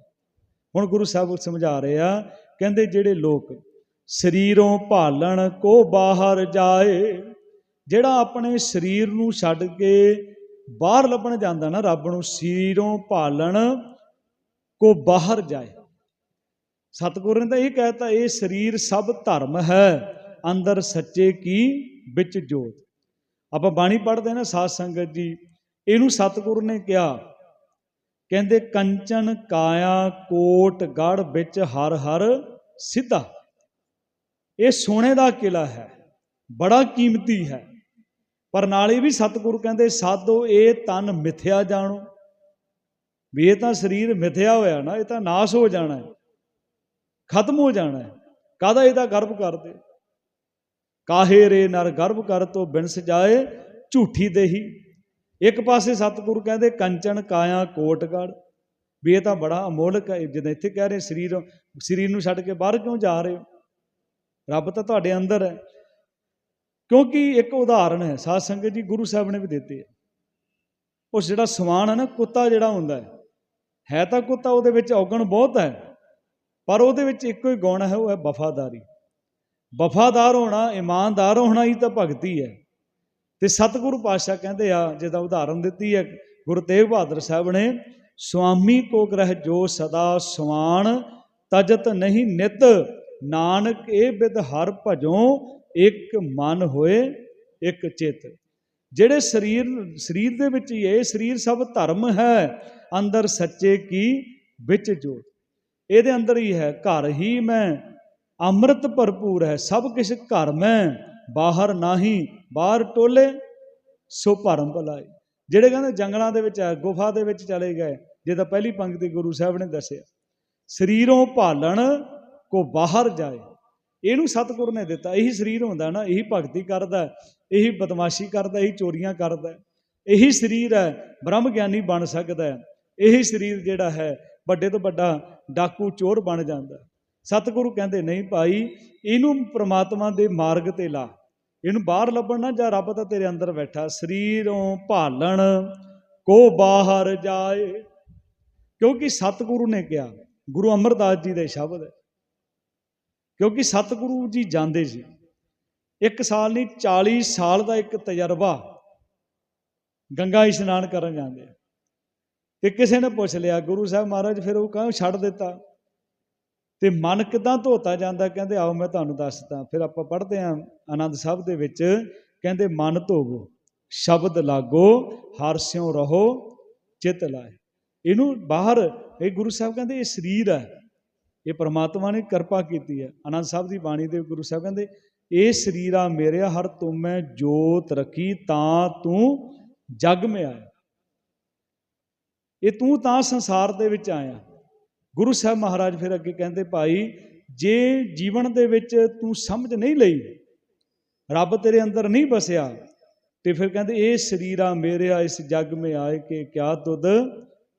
ਹੁਣ ਗੁਰੂ ਸਾਹਿਬ ਸਮਝਾ ਰਹੇ ਆ, ਕਹਿੰਦੇ ਜਿਹੜੇ ਲੋਕ ਸਰੀਰੋਂ ਭਾਲਣ ਕੋ ਬਾਹਰ ਜਾਏ। ਜਿਹੜਾ ਆਪਣੇ ਸਰੀਰ ਨੂੰ ਛੱਡ ਕੇ ਬਾਹਰ ਲੱਭਣ ਜਾਂਦਾ ਨਾ, ਰੱਬ ਨੂੰ ਸਰੀਰੋਂ ਭਾਲਣ ਕੋ ਬਾਹਰ ਜਾਏ। ਸਤਿਗੁਰੂ ਨੇ ਤਾਂ ਇਹ ਕਹਿਤਾ, ਇਹ ਸਰੀਰ ਸਭ ਧਰਮ ਹੈ, ਅੰਦਰ ਸੱਚੇ ਕੀ, ਵਿੱਚ ਜੋਤ। ਆਪਾਂ ਬਾਣੀ ਪੜ੍ਹਦੇ ਨਾ ਸਾਧ ਸੰਗਤ ਜੀ, ਇਹਨੂੰ ਸਤਿਗੁਰੂ ਨੇ ਕਿਹਾ, ਕਹਿੰਦੇ, ਕੰਚਨ ਕਾਇਆ ਕੋਟ ਗੜ ਵਿੱਚ ਹਰ ਹਰ ਸਿੱਧਾ। ਇਹ ਸੋਨੇ ਦਾ ਕਿਲਾ ਹੈ, ਬੜਾ ਕੀਮਤੀ ਹੈ। ਪਰ ਨਾਲੇ ਵੀ ਸਤਿਗੁਰੂ ਕਹਿੰਦੇ, ਸਾਧੋ, ਇਹ ਤਨ ਮਿਥਿਆ ਜਾਣੋ। ਵੀ ਇਹ ਤਾਂ ਸਰੀਰ ਮਿਥਿਆ ਹੋਇਆ ਨਾ, ਇਹ ਤਾਂ ਨਾਸ ਹੋ ਜਾਣਾ ਹੈ, ਖਤਮ ਹੋ ਜਾਣਾ ਹੈ। ਕਾਦਾ ਇਹਦਾ ਗਰਭ ਕਰਦੇ? ਕਾਹੇ ਰੇ ਨਰ ਗਰਭ ਕਰ ਤੋ ਬਿਨਸ ਜਾਏ, ਝੂਠੀ ਦੇਹੀ। ਇੱਕ ਪਾਸੇ ਸਤਿਗੁਰੂ ਕਹਿੰਦੇ, ਕੰਚਨ ਕਾਇਆ ਕੋਟਗੜ ਵੀ ਇਹ ਤਾਂ ਬੜਾ ਅਮੋਲਕ ਹੈ ਜਦੋਂ ਇੱਥੇ ਕਹਿ ਰਹੇ, ਸਰੀਰ ਸਰੀਰ ਨੂੰ ਛੱਡ ਕੇ ਬਾਹਰ ਕਿਉਂ ਜਾ ਰਹੇ ਹੋ? ਰੱਬ ਤਾਂ ਤੁਹਾਡੇ ਅੰਦਰ ਹੈ। ਕਿਉਂਕਿ ਇੱਕ ਉਦਾਹਰਣ ਹੈ, ਸਾਧ ਸੰਗਤ ਜੀ ਗੁਰੂ ਸਾਹਿਬ ਨੇ ਵੀ ਦਿੱਤੇ ਹੈ ਉਸ ਜਿਹੜਾ ਸਵਾਨ ਹੈ ਨਾ, ਕੁੱਤਾ ਜਿਹੜਾ ਹੁੰਦਾ ਹੈ ਹੈ ਤਾਂ ਕੁੱਤਾ, ਉਹਦੇ ਵਿੱਚ ਔਗਣ ਬਹੁਤ ਹੈ, ਪਰ ਉਹਦੇ ਵਿੱਚ ਇੱਕੋ ਹੀ ਗੁਣ ਹੈ, ਉਹ ਹੈ ਵਫਾਦਾਰੀ। ਵਫਾਦਾਰ ਹੋਣਾ, ਇਮਾਨਦਾਰ ਹੋਣਾ ਹੀ ਤਾਂ ਭਗਤੀ ਹੈ। ਤੇ ਸਤਿਗੁਰੂ ਪਾਤਸ਼ਾਹ ਕਹਿੰਦੇ ਆ, ਜਿਹਦਾ ਉਦਾਹਰਨ ਦਿੱਤੀ ਹੈ, ਗੁਰੂ ਤੇਗ ਬਹਾਦਰ ਸਾਹਿਬ ਨੇ ਸੁਆਮੀ ਕੋ ਗ੍ਰਹਿ ਜੋ ਸਦਾ ਸਵਾਨ ਤਜਤ ਨਹੀਂ ਨਿਤ ਨਾਨਕ ਇਹ ਬਿਦ ਹਰ ਭਜੋ, ਇੱਕ ਮਨ ਹੋਏ, ਇੱਕ ਚਿਤ। ਜਿਹੜੇ ਸਰੀਰ ਸਰੀਰ ਦੇ ਵਿੱਚ ਹੀ ਇਹ ਸਰੀਰ ਸਭ ਧਰਮ ਹੈ, ਅੰਦਰ ਸੱਚੇ ਕੀ, ਵਿੱਚ ਜੋਤ। ਇਹਦੇ ਅੰਦਰ ਹੀ ਹੈ, ਘਰ ਹੀ ਮੈਂ, ਅੰਮ੍ਰਿਤ ਭਰਪੂਰ ਹੈ, ਸਭ ਕੁਝ ਘਰ ਮੈਂ, ਬਾਹਰ ਨਹੀਂ, ਬਾਹਰ ਟੋਲੇ, ਸੋ ਭਰਮ ਭਲਾਈ। ਜਿਹੜੇ ਕਹਿੰਦੇ ਜੰਗਲਾਂ ਦੇ ਵਿੱਚ ਹੈ, ਗੁਫਾ ਦੇ ਵਿੱਚ ਚਲੇ ਗਏ, ਜੇ ਤਾਂ ਪਹਿਲੀ ਪੰਕਤੀ ਗੁਰੂ ਸਾਹਿਬ ਨੇ ਦੱਸਿਆ। ਸਰੀਰੋਂ ਭਾਲਣ ਕੋ ਬਾਹਰ ਜਾਏ। ਇਹਨੂੰ ਸਤਿਗੁਰ ਨੇ ਦਿੱਤਾ। ਇਹੀ ਸਰੀਰ ਹੁੰਦਾ ਨਾ, ਇਹੀ ਭਗਤੀ ਕਰਦਾ, ਇਹੀ ਬਦਮਾਸ਼ੀ ਕਰਦਾ, ਇਹੀ ਚੋਰੀਆਂ ਕਰਦਾ। ਇਹੀ ਸਰੀਰ ਹੈ ਬ੍ਰਹਮ ਗਿਆਨੀ ਬਣ ਸਕਦਾ ਹੈ। ਇਹੀ ਸਰੀਰ ਜਿਹੜਾ ਹੈ, ਵੱਡੇ ਤੋਂ ਵੱਡਾ ਡਾਕੂ ਚੋਰ ਬਣ ਜਾਂਦਾ। ਸਤਿਗੁਰੂ ਕਹਿੰਦੇ, ਨਹੀਂ ਭਾਈ, ਇਹਨੂੰ ਪ੍ਰਮਾਤਮਾ ਦੇ ਮਾਰਗ ਤੇ ਲਾ। ਇਹਨੂੰ ਬਾਹਰ ਲੱਭਣ ਨਾ, ਜਾਂ ਰੱਬ ਤਾਂ ਤੇਰੇ ਅੰਦਰ ਬੈਠਾ। ਸਰੀਰੋਂ ਭਾਲਣ, ਕੋ ਬਾਹਰ ਜਾਏ। ਕਿਉਂਕਿ ਸਤਿਗੁਰੂ ਨੇ ਕਿਹਾ, ਗੁਰੂ ਅਮਰਦਾਸ ਜੀ ਦੇ ਸ਼ਬਦ ਹੈ ਕਿਉਂਕਿ ਸਤਿਗੁਰੂ ਜੀ ਜਾਂਦੇ ਸੀ। ਇੱਕ ਸਾਲ ਨਹੀਂ 40 ਸਾਲ ਦਾ ਇੱਕ ਤਜਰਬਾ ਗੰਗਾ ਇਸ਼ਨਾਨ ਕਰਨ ਜਾਂਦੇ ਤੇ ਕਿਸੇ ਨੇ ਪੁੱਛ ਲਿਆ, ਗੁਰੂ ਸਾਹਿਬ ਮਹਾਰਾਜ, ਫਿਰ ਉਹ ਕਹਾਂ ਛੱਡ ਦਿੱਤਾ? ਤੇ ਮਨ ਕਿਦਾਂ ਧੋਤਾ ਜਾਂਦਾ, ਕਹਿੰਦੇ, ਆਓ ਮੈਂ ਤੁਹਾਨੂੰ ਦੱਸਦਾ। ਫਿਰ ਆਪਾਂ ਪੜ੍ਹਦੇ ਆਂ ਆਨੰਦ ਸਾਹਿਬ ਦੇ ਵਿੱਚ, ਕਹਿੰਦੇ, ਮਨ ਧੋਵੋ, ਸ਼ਬਦ ਲਾਗੋ, ਹਰ ਸਿਉ ਰਹੋ, ਚਿਤ ਲਾਏ ਇਹਨੂੰ ਬਾਹਰ, ਇਹ ਗੁਰੂ ਸਾਹਿਬ ਕਹਿੰਦੇ, ਇਹ ਸਰੀਰ ਹੈ। ਇਹ ਪ੍ਰਮਾਤਮਾ ਨੇ ਕਿਰਪਾ ਕੀਤੀ ਹੈ। ਆਨੰਦ ਸਾਹਿਬ ਦੀ ਬਾਣੀ ਦੇ ਗੁਰੂ ਸਾਹਿਬ ਕਹਿੰਦੇ, ਇਹ ਸਰੀਰਾ ਮੇਰਿਆ ਹਰ ਤੁਮੈ ਜੋਤ ਰਖੀ, ਤਾਂ ਤੂੰ ਜਗ ਮੇ ਆਇਆ। ਇਹ ਤੂੰ ਤਾਂ ਸੰਸਾਰ ਦੇ ਵਿੱਚ ਆਇਆ। ਗੁਰੂ ਸਾਹਿਬ ਮਹਾਰਾਜ ਫਿਰ ਅੱਗੇ ਕਹਿੰਦੇ, ਭਾਈ, ਜੇ ਜੀਵਨ ਦੇ ਵਿੱਚ ਤੂੰ ਸਮਝ ਨਹੀਂ ਲਈ, ਰੱਬ ਤੇਰੇ ਅੰਦਰ ਨਹੀਂ ਬਸਿਆ, ਤੇ ਫਿਰ ਕਹਿੰਦੇ, ਇਹ ਸਰੀਰਾ ਮੇਰਿਆ, ਇਸ ਜਗ ਮੇ ਆਏ ਕਿ ਕਿਆ ਤੁਧ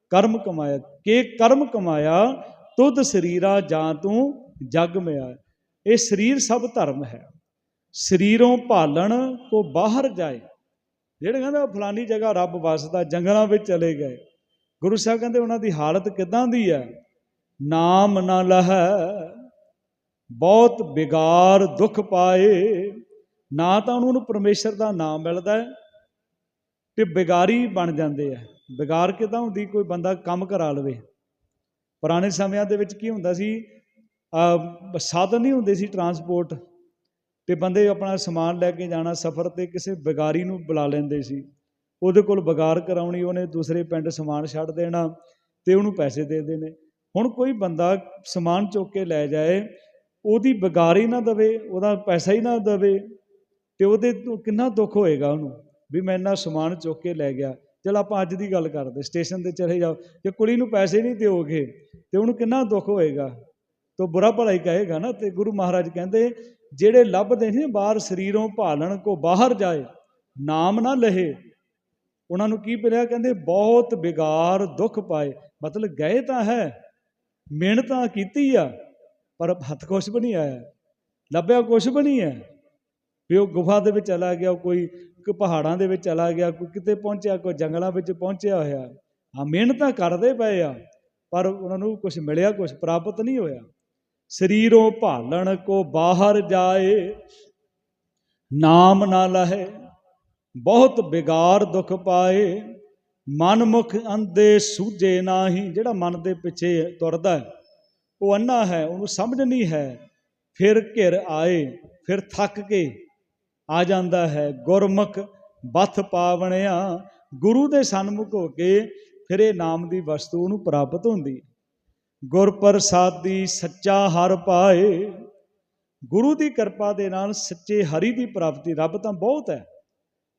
ਕਰਮ ਕਮਾਇਆ, ਕੇ ਕਰਮ ਕਮਾਇਆ ਤੁਧ ਸਰੀਰਾ ਜਾਂ ਤੂੰ ਜਗ ਮਿਆ। ਇਹ ਸਰੀਰ ਸਭ ਧਰਮ ਹੈ। ਸਰੀਰੋਂ ਭਾਲਣ ਕੋ ਬਾਹਰ ਜਾਏ। ਜਿਹੜੇ ਕਹਿੰਦੇ ਉਹ ਫਲਾਨੀ ਜਗ੍ਹਾ ਰੱਬ ਵਸਦਾ, ਜੰਗਲਾਂ ਵਿੱਚ ਚਲੇ ਗਏ। ਗੁਰੂ ਸਾਹਿਬ ਕਹਿੰਦੇ ਉਹਨਾਂ ਦੀ ਹਾਲਤ ਕਿਦਾਂ ਦੀ ਹੈ? ਨਾਮ ਨਾ ਲਹੈ, ਬਹੁਤ ਬਿਗਾਰ ਦੁੱਖ ਪਾਏ। ਨਾ ਤਾਂ ਉਹਨਾਂ ਨੂੰ ਪਰਮੇਸ਼ਰ ਦਾ ਨਾਮ ਮਿਲਦਾ ਹੈ ਤੇ ਬਿਗਾਰੀ ਬਣ ਜਾਂਦੇ ਆ। ਬਿਗਾਰ ਕਿਦਾਂ ਹੁੰਦੀ? ਕੋਈ ਬੰਦਾ ਕੰਮ ਕਰਾ ਲਵੇ। ਪੁਰਾਣੇ ਸਮਿਆਂ ਦੇ ਵਿੱਚ ਕੀ ਹੁੰਦਾ ਸੀ ਸਾਧਨ ਨਹੀਂ ਹੁੰਦੇ ਸੀ ਟਰਾਂਸਪੋਰਟ ਤੇ ਬੰਦੇ ਆਪਣਾ ਸਮਾਨ ਲੈ ਕੇ ਜਾਣਾ, ਸਫ਼ਰ ਤੇ ਕਿਸੇ ਬਗਾਰੀ ਨੂੰ ਬੁਲਾ ਲੈਂਦੇ ਸੀ। ਉਹਦੇ ਕੋਲ ਬਗਾਰ ਕਰਾਉਣੀ, ਉਹਨੇ ਦੂਸਰੇ ਪਿੰਡ ਸਮਾਨ ਛੱਡ ਦੇਣਾ ਤੇ ਉਹਨੂੰ ਪੈਸੇ ਦੇ ਦੇਣੇ। ਹੁਣ ਕੋਈ ਬੰਦਾ ਸਮਾਨ ਚੁੱਕ ਕੇ ਲੈ ਜਾਏ, ਉਹਦੀ ਬਗਾਰ ਹੀ ਨਾ ਦਵੇ, ਉਹਦਾ ਪੈਸਾ ਹੀ ਨਾ ਦਵੇ ਤੇ ਉਹਦੇ ਕਿੰਨਾ ਦੁੱਖ ਹੋਏਗਾ ਉਹਨੂੰ, ਵੀ ਮੈਂ ਇੰਨਾ ਸਮਾਨ ਚੁੱਕ ਕੇ ਲੈ ਗਿਆ। ਚਲ ਆਪਾਂ ਅੱਜ ਦੀ ਗੱਲ ਕਰਦੇ, ਸਟੇਸ਼ਨ ਤੇ ਚਲੇ ਜਾਓ। ਜੇ ਕੁੜੀ ਨੂੰ ਪੈਸੇ ਨਹੀਂ ਦਿਓਗੇ, ਤੇ ਉਹਨੂੰ ਕਿੰਨਾ ਦੁੱਖ ਹੋਏਗਾ? ਤੋ ਬੁਰਾ ਭਲਾ ਹੀ ਕਹੇਗਾ ਨਾ, ਤੇ ਗੁਰੂ ਮਹਾਰਾਜ ਕਹਿੰਦੇ, ਜਿਹੜੇ ਲੱਭਦੇ ਨੇ ਬਾਹਰ ਸਰੀਰੋਂ ਭਾਲਣ ਕੋ ਬਾਹਰ ਜਾਏ, ਨਾਮ ਨਾ ਲਹੇ। ਉਹਨਾਂ ਨੂੰ ਕੀ ਪਿਆ ਕਹਿੰਦੇ, ਬਹੁਤ ਬਿਗਾਰ ਦੁੱਖ ਪਾਏ। ਮਤਲਬ ਗਏ ਤਾਂ ਹੈ, ਮਿਹਨਤ ਤਾਂ ਕੀਤੀ ਆ, ਪਰ ਹੱਥ ਕੁਛ ਵੀ ਨਹੀਂ ਆਇਆ। ਲੱਭਿਆ ਕੁਛ ਵੀ ਨਹੀਂ ਹੈ। ਵੀ ਉਹ ਗੁਫਾ ਦੇ ਵਿੱਚ ਚਲਾ ਗਿਆ, ਕੋਈ ਕੋਈ ਪਹਾੜਾਂ ਦੇ ਵਿੱਚ ਚਲਾ ਗਿਆ, ਕੋਈ ਕਿਤੇ ਪਹੁੰਚਿਆ, ਕੋਈ ਜੰਗਲਾਂ ਵਿੱਚ ਪਹੁੰਚਿਆ ਹੋਇਆ। ਹਾਂ ਮਿਹਨਤ ਤਾਂ ਕਰਦੇ ਪਏ ਆ, ਪਰ ਉਹਨਾਂ ਨੂੰ ਕੁਝ ਮਿਲਿਆ ਕੁਝ ਪ੍ਰਾਪਤ ਨਹੀਂ ਹੋਇਆ। ਸਰੀਰੋਂ ਭਾਲਣ ਕੋ ਬਾਹਰ ਜਾਏ, ਨਾਮ ਨਾ ਲਹੇ, ਬਹੁਤ ਬਿਗਾਰ ਦੁੱਖ ਪਾਏ। ਮਨ ਮੁਖ ਅੰਦੇ ਸੂਝੇ ਨਾਹੀ, ਜਿਹੜਾ ਮਨ ਦੇ ਪਿੱਛੇ ਤੁਰਦਾ ਹੈ, ਉਹ ਅੰਨਾ ਹੈ, ਉਹਨੂੰ ਸਮਝ ਨਹੀਂ ਹੈ। ਫਿਰ ਘਿਰ ਆਏ, ਫਿਰ ਥੱਕ ਕੇ ਆ ਜਾਂਦਾ ਹੈ, ਗੁਰਮੁਖ ਬਥ ਪਾਵਣਿਆ। ਗੁਰੂ ਦੇ ਸਨਮੁਖ ਹੋ ਕੇ ਫਿਰ ਇਹ ਨਾਮ ਦੀ ਵਸਤੂ ਉਹਨੂੰ ਪ੍ਰਾਪਤ ਹੁੰਦੀ। ਹੈ ਗੁਰ ਪ੍ਰਸਾਦੀ ਸੱਚਾ ਹਰ ਪਾਏ। ਗੁਰੂ ਦੀ ਕਿਰਪਾ ਦੇ ਨਾਲ ਸੱਚੇ ਹਰੀ ਦੀ ਪ੍ਰਾਪਤੀ ਰੱਬ ਤਾਂ ਬਹੁਤ ਹੈ।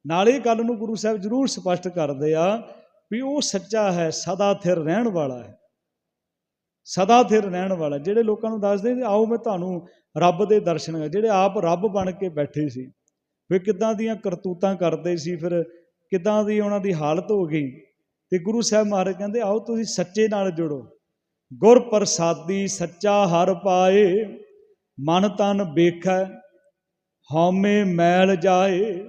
ਨਾਲੇ ਇਹ ਗੱਲ ਨੂੰ ਗੁਰੂ ਸਾਹਿਬ ਜ਼ਰੂਰ ਸਪਸ਼ਟ ਕਰਦੇ ਆ ਵੀ ਉਹ ਸੱਚਾ ਹੈ, ਸਦਾ ਥਿਰ ਰਹਿਣ ਵਾਲਾ ਹੈ। ਸਦਾ ਥਿਰ ਰਹਿਣ ਵਾਲਾ ਜਿਹੜੇ ਲੋਕਾਂ ਨੂੰ ਦੱਸਦੇ ਆਓ ਮੈਂ ਤੁਹਾਨੂੰ ਰੱਬ ਦੇ ਦਰਸ਼ਨ ਜਿਹੜੇ ਆਪ ਰੱਬ ਬਣ ਕੇ ਬੈਠੇ ਸੀ। ਵੀ ਕਿੱਦਾਂ ਦੀਆਂ ਕਰਤੂਤਾਂ ਕਰਦੇ ਸੀ, ਫਿਰ ਕਿੱਦਾਂ ਦੀ ਉਹਨਾਂ ਦੀ ਹਾਲਤ ਹੋ ਗਈ? ਤੇ ਗੁਰੂ ਸਾਹਿਬ ਮਹਾਰਾਜ ਕਹਿੰਦੇ, ਆਓ ਤੁਸੀਂ ਸੱਚੇ ਨਾਲ ਜੁੜੋ। ਗੁਰ ਪ੍ਰਸਾਦੀ ਸੱਚਾ ਹਰ ਪਾਏ, ਮਨ ਤਨ ਵੇਖੈ, ਹਉਮੈ ਮੈਲ ਜਾਏ।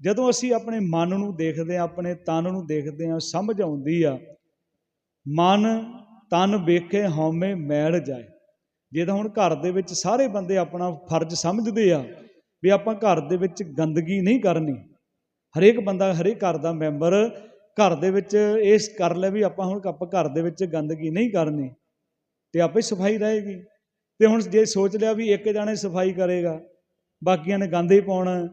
ਜਦੋਂ ਅਸੀਂ ਆਪਣੇ ਮਨ ਨੂੰ ਦੇਖਦੇ ਹਾਂ, ਆਪਣੇ ਤਨ ਨੂੰ ਦੇਖਦੇ ਹਾਂ, ਸਮਝ ਆਉਂਦੀ ਆ, ਮਨ ਤਨ ਵੇਖੇ, ਹਉਮੈ ਮੈਲ ਜਾਏ। ਜੇ ਤਾਂ ਹੁਣ ਘਰ ਦੇ ਵਿੱਚ ਸਾਰੇ ਬੰਦੇ ਆਪਣਾ ਫਰਜ਼ ਸਮਝਦੇ ਆ ਵੀ ਆਪਾਂ ਘਰ ਦੇ ਵਿੱਚ ਗੰਦਗੀ ਨਹੀਂ ਕਰਨੀ। ਹਰੇਕ ਬੰਦਾ, ਹਰੇਕ ਘਰ ਦਾ ਮੈਂਬਰ ਘਰ ਦੇ ਵਿੱਚ ਇਸ ਕਰ ਲੈ ਵੀ ਆਪਾਂ ਹੁਣ ਆਪਾਂ ਘਰ ਦੇ ਵਿੱਚ ਗੰਦਗੀ ਨਹੀਂ ਕਰਨੀ, ਤੇ ਆਪੇ ਸਫ਼ਾਈ ਰਹੇਗੀ। ਤੇ ਹੁਣ ਜੇ ਸੋਚ ਲਿਆ ਵੀ ਇੱਕ ਜਾਣੇ ਸਫ਼ਾਈ ਕਰੇਗਾ, ਬਾਕੀਆਂ ਨੇ ਗੰਦ ਹੀ ਪਾਉਣਾ,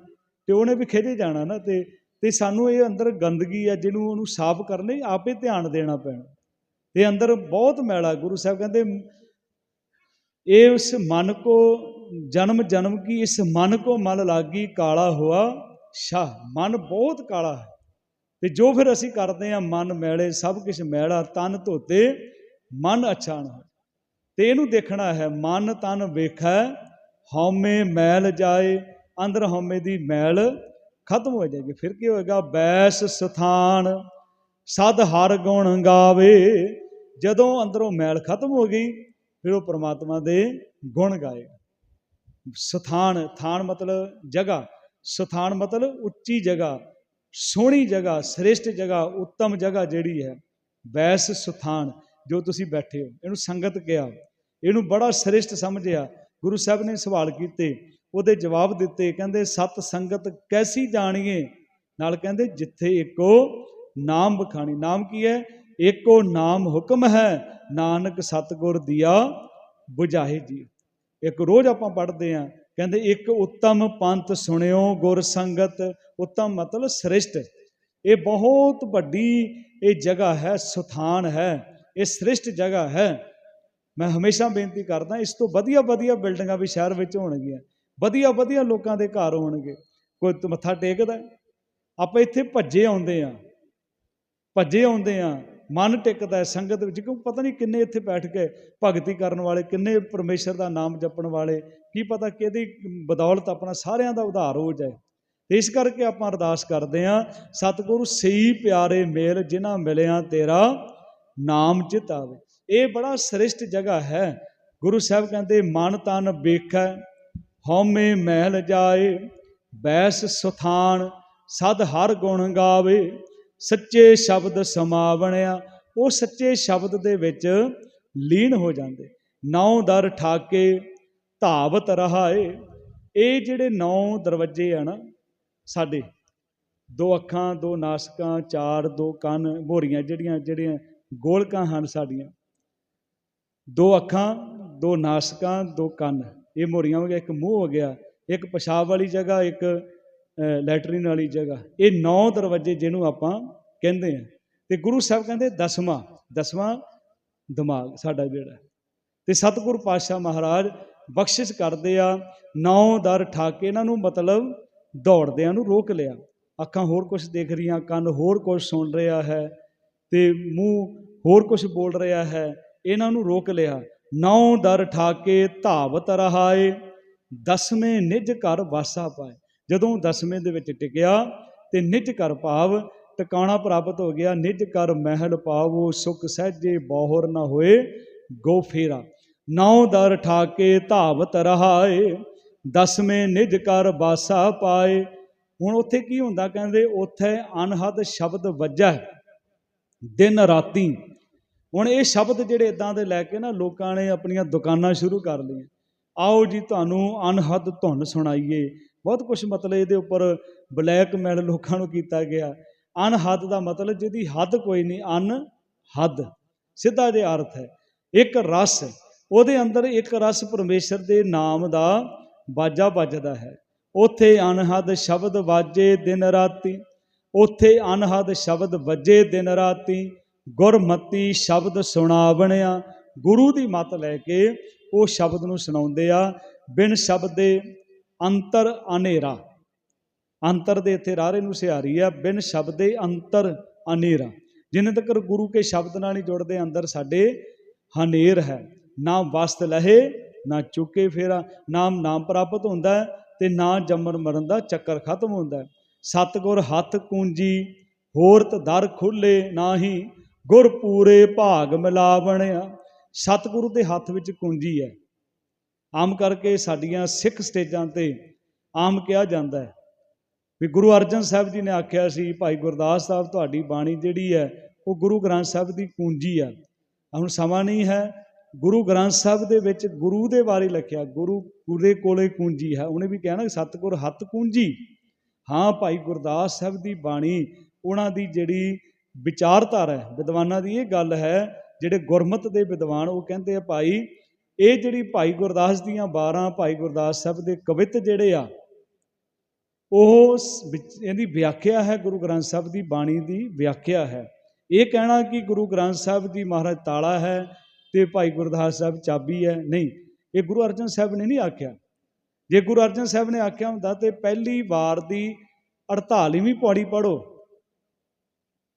ਤੇ ਉਹਨੇ ਵੀ ਖੇਡੇ ਜਾਣਾ ਨਾ, ਤੇ ਤੇ ਸਾਨੂੰ ਇਹ ਅੰਦਰ ਗੰਦਗੀ ਆ ਜਿਹਨੂੰ ਉਹਨੂੰ ਸਾਫ਼ ਕਰਨ ਲਈ ਆਪੇ ਧਿਆਨ ਦੇਣਾ ਪੈਣਾ। ਤੇ ਅੰਦਰ ਬਹੁਤ ਮੈਲਾ, ਗੁਰੂ ਸਾਹਿਬ ਕਹਿੰਦੇ, ਇਹ ਉਸ ਮਨ ਕੋ ਜਨਮ ਜਨਮ ਕੀ ਇਸ ਮਨ ਕੋ ਮਨ ਲਾਗੀ ਕਾਲਾ ਹੋਆ? ਸ਼ਾ ਮਨ ਬਹੁਤ ਕਾਲਾ ਹੈ। ਤੇ ਜੋ ਫਿਰ ਅਸੀਂ ਕਰਦੇ ਆ ਮਨ ਮੈਲੇ, ਸਭ ਕੁਝ ਮੈਲਾ, ਤਨ ਧੋਤੇ, ਮਨ ਅੱਛਾ ਨਾ ਤੇ ਇਹਨੂੰ ਦੇਖਣਾ ਹੈ, ਮਨ ਤਨ ਵੇਖੈ, ਹਉਮੈ ਮੈਲ ਜਾਏ, ਅੰਦਰ ਹਉਮੈ ਦੀ ਮੈਲ ਖਤਮ ਹੋ ਜਾਏਗੀ। ਫਿਰ ਕੀ ਹੋਏਗਾ? ਬੈਸ ਸਥਾਨ, ਸਦ ਹਰ ਗੁਣ ਗਾਵੇ। ਜਦੋਂ ਅੰਦਰੋਂ ਮੈਲ ਖਤਮ ਹੋ ਗਈ, ਫਿਰ ਉਹ ਪ੍ਰਮਾਤਮਾ ਦੇ ਗੁਣ ਗਾਏਗਾ ਸਥਾਨ, ਥਾਨ ਮਤਲਬ ਜਗ੍ਹਾ, ਸਥਾਨ ਮਤਲਬ ਉੱਚੀ ਜਗ੍ਹਾ, ਸੋਹਣੀ ਜਗ੍ਹਾ, ਸ੍ਰੇਸ਼ਟ ਜਗ੍ਹਾ, ਉੱਤਮ ਜਗ੍ਹਾ ਜਿਹੜੀ ਹੈ, ਵੈਸ ਸਥਾਨ ਜੋ ਤੁਸੀਂ ਬੈਠੇ ਹੋ। ਇਹਨੂੰ ਸੰਗਤ ਕਿਹਾ। ਇਹਨੂੰ ਬੜਾ ਸ੍ਰੇਸ਼ਟ ਸਮਝਿਆ। ਗੁਰੂ ਸਾਹਿਬ ਨੇ ਸਵਾਲ ਕੀਤੇ, ਉਹਦੇ ਜਵਾਬ ਦਿੱਤੇ, ਕਹਿੰਦੇ, ਸਤ ਸੰਗਤ ਕੈਸੀ ਜਾਣੀਏ? ਨਾਲ ਕਹਿੰਦੇ, ਜਿੱਥੇ ਇੱਕੋ ਨਾਮ ਬਖਾਣੀ। ਨਾਮ ਕੀ ਹੈ? ਏਕੋ ਨਾਮ ਹੁਕਮ ਹੈ, ਨਾਨਕ ਸਤਗੁਰ ਦਿਆ 부ਝਾਏ ਜੀ। ਇੱਕ ਰੋਜ਼ ਆਪਾਂ ਪੜ੍ਹਦੇ ਆਂ ਕਹਿੰਦੇ ਇੱਕ ਉੱਤਮ ਪੰਥ ਸੁਣਿਓ ਗੁਰ ਸੰਗਤ, ਉੱਤਮ ਮਤਲਬ ਸ੍ਰਿਸ਼ਟ। ਇਹ ਬਹੁਤ ਵੱਡੀ ਇਹ ਜਗ੍ਹਾ ਹੈ, ਸੁਥਾਨ ਹੈ, ਇਹ ਸ੍ਰਿਸ਼ਟ ਜਗ੍ਹਾ ਹੈ। ਮੈਂ ਹਮੇਸ਼ਾ ਬੇਨਤੀ ਕਰਦਾ, ਇਸ ਤੋਂ ਵਧੀਆ ਵਧੀਆ ਬਿਲਡਿੰਗਾਂ ਵੀ ਸ਼ਹਿਰ ਵਿੱਚ ਹੋਣਗੀਆਂ, ਵਧੀਆ ਵਧੀਆ ਲੋਕਾਂ ਦੇ ਘਰ ਹੋਣਗੇ। ਕੋਈ ਮੱਥਾ ਟੇਕਦਾ ਆਪਾਂ ਇੱਥੇ ਭੱਜੇ ਆਉਂਦੇ ਆ ਭੱਜੇ ਆਉਂਦੇ ਆ ਮਨ ਟਿਕਦਾ ਹੈ ਸੰਗਤ ਵਿੱਚ ਕਿਉਂ ਪਤਾ ਨਹੀਂ ਕਿੰਨੇ ਇੱਥੇ ਬੈਠ ਕੇ ਭਗਤੀ ਕਰਨ ਵਾਲੇ, ਕਿੰਨੇ ਪਰਮੇਸ਼ਰ ਦਾ ਨਾਮ ਜਪਣ ਵਾਲੇ, ਕੀ ਪਤਾ ਕਿਹਦੀ ਬਦੌਲਤ ਆਪਣਾ ਸਾਰਿਆਂ ਦਾ ਉਧਾਰ ਹੋ ਜਾਏ। ਇਸ ਕਰਕੇ ਆਪਾਂ ਅਰਦਾਸ ਕਰਦੇ ਆ ਸਤਿਗੁਰੂ ਸਹੀ ਪਿਆਰੇ ਮੇਲ ਜਿਨ੍ਹਾਂ ਮਿਲਿਆ ਤੇਰਾ ਨਾਮ ਚਿਤ ਆਵੇ। ਇਹ ਬੜਾ ਸ੍ਰਿਸ਼ਟ ਜਗ੍ਹਾ ਹੈ। ਗੁਰੂ ਸਾਹਿਬ ਕਹਿੰਦੇ, ਮਨ ਤਨ ਵੇਖੈ, ਹਉਮੈ ਮਹਿਲ ਜਾਏ, ਬੈਸ ਸੁਥਾਨ, ਸਦ ਹਰ ਗੁਣ ਗਾਵੇ। ਸੱਚੇ ਸ਼ਬਦ ਸਮਾਵਣਿਆ ਉਹ ਸੱਚੇ ਸ਼ਬਦ ਦੇ ਵਿੱਚ ਲੀਨ ਹੋ ਜਾਂਦੇ। ਨੌ ਦਰ ਠਾਕੇ, ਧਾਵਤ ਰਹਾਏ। ਇਹ ਜਿਹੜੇ ਨੌ ਦਰਵਾਜ਼ੇ ਆ ਨਾ, ਸਾਡੇ, ਦੋ ਅੱਖਾਂ, ਦੋ ਨਾਸਕਾਂ, ਚਾਰ, ਦੋ ਕੰਨ, ਮੋਰੀਆਂ, ਜਿਹੜੀਆਂ ਜਿਹੜੀਆਂ ਗੋਲਕਾਂ ਹਨ ਸਾਡੀਆਂ। ਦੋ ਅੱਖਾਂ, ਦੋ ਨਾਸਕਾਂ, ਦੋ ਕੰਨ। ਇਹ ਮੋਰੀਆਂ ਹੋ ਗਿਆ ਇੱਕ ਮੂੰਹ ਹੋ ਗਿਆ, ਇੱਕ ਪਿਸ਼ਾਬ ਵਾਲੀ ਜਗ੍ਹਾ, ਇੱਕ ਲੈਟਰਿਨ ਵਾਲੀ ਜਗ੍ਹਾ। ਇਹ ਨੌ ਦਰਵਾਜ਼ੇ ਜਿਹਨੂੰ ਆਪਾਂ ਕਹਿੰਦੇ ਆ। ਤੇ ਗੁਰੂ ਸਾਹਿਬ ਕਹਿੰਦੇ, ਦਸਵਾਂ ਦਸਵਾਂ ਦਿਮਾਗ ਸਾਡਾ ਜਿਹੜਾ ਤੇ ਸਤਿਗੁਰ ਪਾਤਸ਼ਾਹ ਮਹਾਰਾਜ ਬਖਸ਼ਿਸ਼ ਕਰਦੇ ਆ, ਨੌ ਦਰ ਠਾ ਕੇ ਇਹਨਾਂ ਨੂੰ ਮਤਲਬ ਦੌੜਦਿਆਂ ਨੂੰ ਰੋਕ ਲਿਆ। ਅੱਖਾਂ ਹੋਰ ਕੁਝ ਦੇਖ ਰਹੀਆਂ, ਕੰਨ ਹੋਰ ਕੁਝ ਸੁਣ ਰਿਹਾ ਹੈ ਤੇ ਮੂੰਹ ਹੋਰ ਕੁਝ ਬੋਲ ਰਿਹਾ ਹੈ, ਇਹਨਾਂ ਨੂੰ ਰੋਕ ਲਿਆ। ਨੌ ਦਰ ਠਾ ਕੇ ਧਾਵਤ ਰਹਾਏ, ਦਸਵੇਂ ਨਿਜ ਘਰ ਵਾਸਾ ਪਾਏ। ਜਦੋਂ ਦਸਵੇਂ ਦੇ ਵਿੱਚ ਟਿਕਿਆ ਤੇ ਨਿਜ ਕਰ ਭਾਵ ਟਿਕਾਣਾ ਪ੍ਰਾਪਤ ਹੋ ਗਿਆ, ਨਿਜ ਕਰ ਮਹਿਲ ਪਾਵੋ, ਸੁਖ ਸਹਿਜੇ ਬੋਹਰ ਨਾ ਹੋਏ, ਗੋ ਫੇਰਾ। ਨੌ ਦਰ ਠਾਕੇ ਧਾਵਤ ਰਹਾਏ, ਦਸਵੇਂ ਨਿਜ ਕਰ ਵਾਸਾ ਪਾਏ। ਹੁਣ ਉੱਥੇ ਕੀ ਹੁੰਦਾ ਕਹਿੰਦੇ, ਉੱਥੇ ਅਨਹਦ ਸ਼ਬਦ ਵੱਜਾ ਦਿਨ ਰਾਤੀ। ਹੁਣ ਇਹ ਸ਼ਬਦ ਜਿਹੜੇ ਇਦਾਂ ਦੇ ਲੈ ਕੇ ਨਾ ਲੋਕਾਂ ਨੇ ਆਪਣੀਆਂ ਦੁਕਾਨਾਂ ਸ਼ੁਰੂ ਕਰ ਲਈਆਂ। ਆਓ ਜੀ ਤੁਹਾਨੂੰ ਅਨਹਦ ਧੁਨ ਸੁਣਾਈਏ ਬਹੁਤ ਕੁਝ ਮਤਲਬ ਇਹਦੇ ਉੱਪਰ ਬਲੈਕਮੇਲ ਲੋਕਾਂ ਨੂੰ ਕੀਤਾ ਗਿਆ। ਅਨਹਦ ਦਾ ਮਤਲਬ ਜਿਹਦੀ ਹੱਦ ਕੋਈ ਨਹੀਂ ਅਨ ਹੱਦ ਸਿੱਧਾ ਜਿਹਾ ਅਰਥ ਹੈ, ਇੱਕ ਰਸ ਉਹਦੇ ਅੰਦਰ ਇੱਕ ਰਸ ਪਰਮੇਸ਼ਰ ਦੇ ਨਾਮ ਦਾ ਬਾਜਾ ਵੱਜਦਾ ਹੈ। ਉੱਥੇ ਅਨਹਦ ਸ਼ਬਦ ਵਾਜੇ ਦਿਨ ਰਾਤੀ, ਉੱਥੇ ਅਨਹਦ ਸ਼ਬਦ ਵੱਜੇ ਦਿਨ ਰਾਤੀ, ਗੁਰਮਤੀ ਸ਼ਬਦ ਸੁਣਾਵਣਿਆ। ਗੁਰੂ ਦੀ ਮਤ ਲੈ ਕੇ ਉਹ ਸ਼ਬਦ ਨੂੰ ਸੁਣਾਉਂਦੇ ਆ। ਬਿਨ ਸ਼ਬਦ ਦੇ ਅੰਤਰ ਅਨੇਰਾ। ਅੰਤਰ ਦੇ ਇੱਥੇ ਰਾਰੇ ਨੂੰ ਸਿਹਾਰੀ ਆ, ਬਿਨ ਸ਼ਬਦ ਦੇ ਅੰਤਰ ਅਨੇਰਾ। ਜਿੰਨੇ ਤੱਕ ਗੁਰੂ ਕੇ ਸ਼ਬਦ ਨਾਲ ਨਹੀਂ ਜੁੜਦੇ, ਅੰਦਰ ਸਾਡੇ ਹਨੇਰ ਹੈ। ਨਾ ਵਸਤ ਲਹੇ, ਨਾ ਚੁੱਕੇ ਫੇਰਾ। ਨਾਮ ਨਾਮ ਪ੍ਰਾਪਤ ਹੁੰਦਾ ਹੈ ਤੇ ਨਾ ਜੰਮਣ ਮਰਨ ਦਾ ਚੱਕਰ ਖਤਮ ਹੁੰਦਾ ਹੈ। ਸਤਗੁਰ ਹੱਥ ਕੂੰਜੀ, ਹੋਰਤ ਦਰ ਖੁੱਲੇ ਨਾਹੀ। ਗੁਰ ਪੂਰੇ ਭਾਗ ਮਿਲਾਵਣਿਆ। ਸਤਿਗੁਰੂ ਦੇ ਹੱਥ ਵਿੱਚ ਕੁੰਜੀ ਹੈ। ਆਮ ਕਰਕੇ ਸਾਡੀਆਂ ਸਿੱਖ ਸਟੇਜਾਂ ਤੇ ਆਮ ਕਿਹਾ ਜਾਂਦਾ ਹੈ। ਵੀ ਗੁਰੂ ਅਰਜਨ ਸਾਹਿਬ ਜੀ ਨੇ ਆਖਿਆ ਸੀ, ਭਾਈ ਗੁਰਦਾਸ ਸਾਹਿਬ, ਤੁਹਾਡੀ ਬਾਣੀ ਜਿਹੜੀ ਹੈ, ਉਹ ਗੁਰੂ ਗ੍ਰੰਥ ਸਾਹਿਬ ਦੀ ਕੁੰਜੀ ਆ। ਹੁਣ ਸਮਾਂ ਨਹੀਂ ਹੈ। ਗੁਰੂ ਗ੍ਰੰਥ ਸਾਹਿਬ ਦੇ ਵਿੱਚ ਗੁਰੂ ਦੇ ਬਾਰੇ ਲਿਖਿਆ। ਗੁਰੂ ਗੁਰੇ ਕੋਲੇ ਕੁੰਜੀ ਹੈ। ਉਹਨੇ ਵੀ ਕਿਹਾ ਨਾ, ਸਤਿਗੁਰ ਹੱਥ ਕੁੰਜੀ ਹਾਂ ਭਾਈ ਗੁਰਦਾਸ ਸਾਹਿਬ ਦੀ ਬਾਣੀ, ਉਹਨਾਂ ਦੀ ਜਿਹੜੀ ਵਿਚਾਰਧਾਰਾ ਹੈ, ਵਿਦਵਾਨਾਂ ਦੀ ਇਹ ਗੱਲ ਹੈ, ਜਿਹੜੇ ਗੁਰਮਤ ਦੇ ਵਿਦਵਾਨ, ਉਹ ਕਹਿੰਦੇ ਆ ਭਾਈ ਇਹ ਜਿਹੜੀ ਭਾਈ ਗੁਰਦਾਸ ਦੀਆਂ 12 ਭਾਈ ਗੁਰਦਾਸ ਸਾਹਿਬ ਦੇ ਕਵਿਤ ਜਿਹੜੇ ਆ, ਉਹ ਇਹਦੀ ਵਿਆਖਿਆ ਹੈ, ਗੁਰੂ ਗ੍ਰੰਥ ਸਾਹਿਬ ਦੀ ਬਾਣੀ ਦੀ ਵਿਆਖਿਆ ਹੈ। ਇਹ ਕਹਿਣਾ ਕਿ ਗੁਰੂ ਗ੍ਰੰਥ ਸਾਹਿਬ ਦੀ ਮਹਾਰਾਜ ਤਾਲਾ ਹੈ ਤੇ ਭਾਈ ਗੁਰਦਾਸ ਸਾਹਿਬ ਚਾਬੀ ਹੈ, ਨਹੀਂ, ਇਹ ਗੁਰੂ ਅਰਜਨ ਸਾਹਿਬ ਨੇ ਨਹੀਂ ਆਖਿਆ। ਜੇ ਗੁਰੂ ਅਰਜਨ ਸਾਹਿਬ ਨੇ ਆਖਿਆ ਹੁੰਦਾ ਤੇ ਪਹਿਲੀ ਵਾਰ ਦੀ 48ਵੀਂ ਪੌੜੀ ਪੜੋ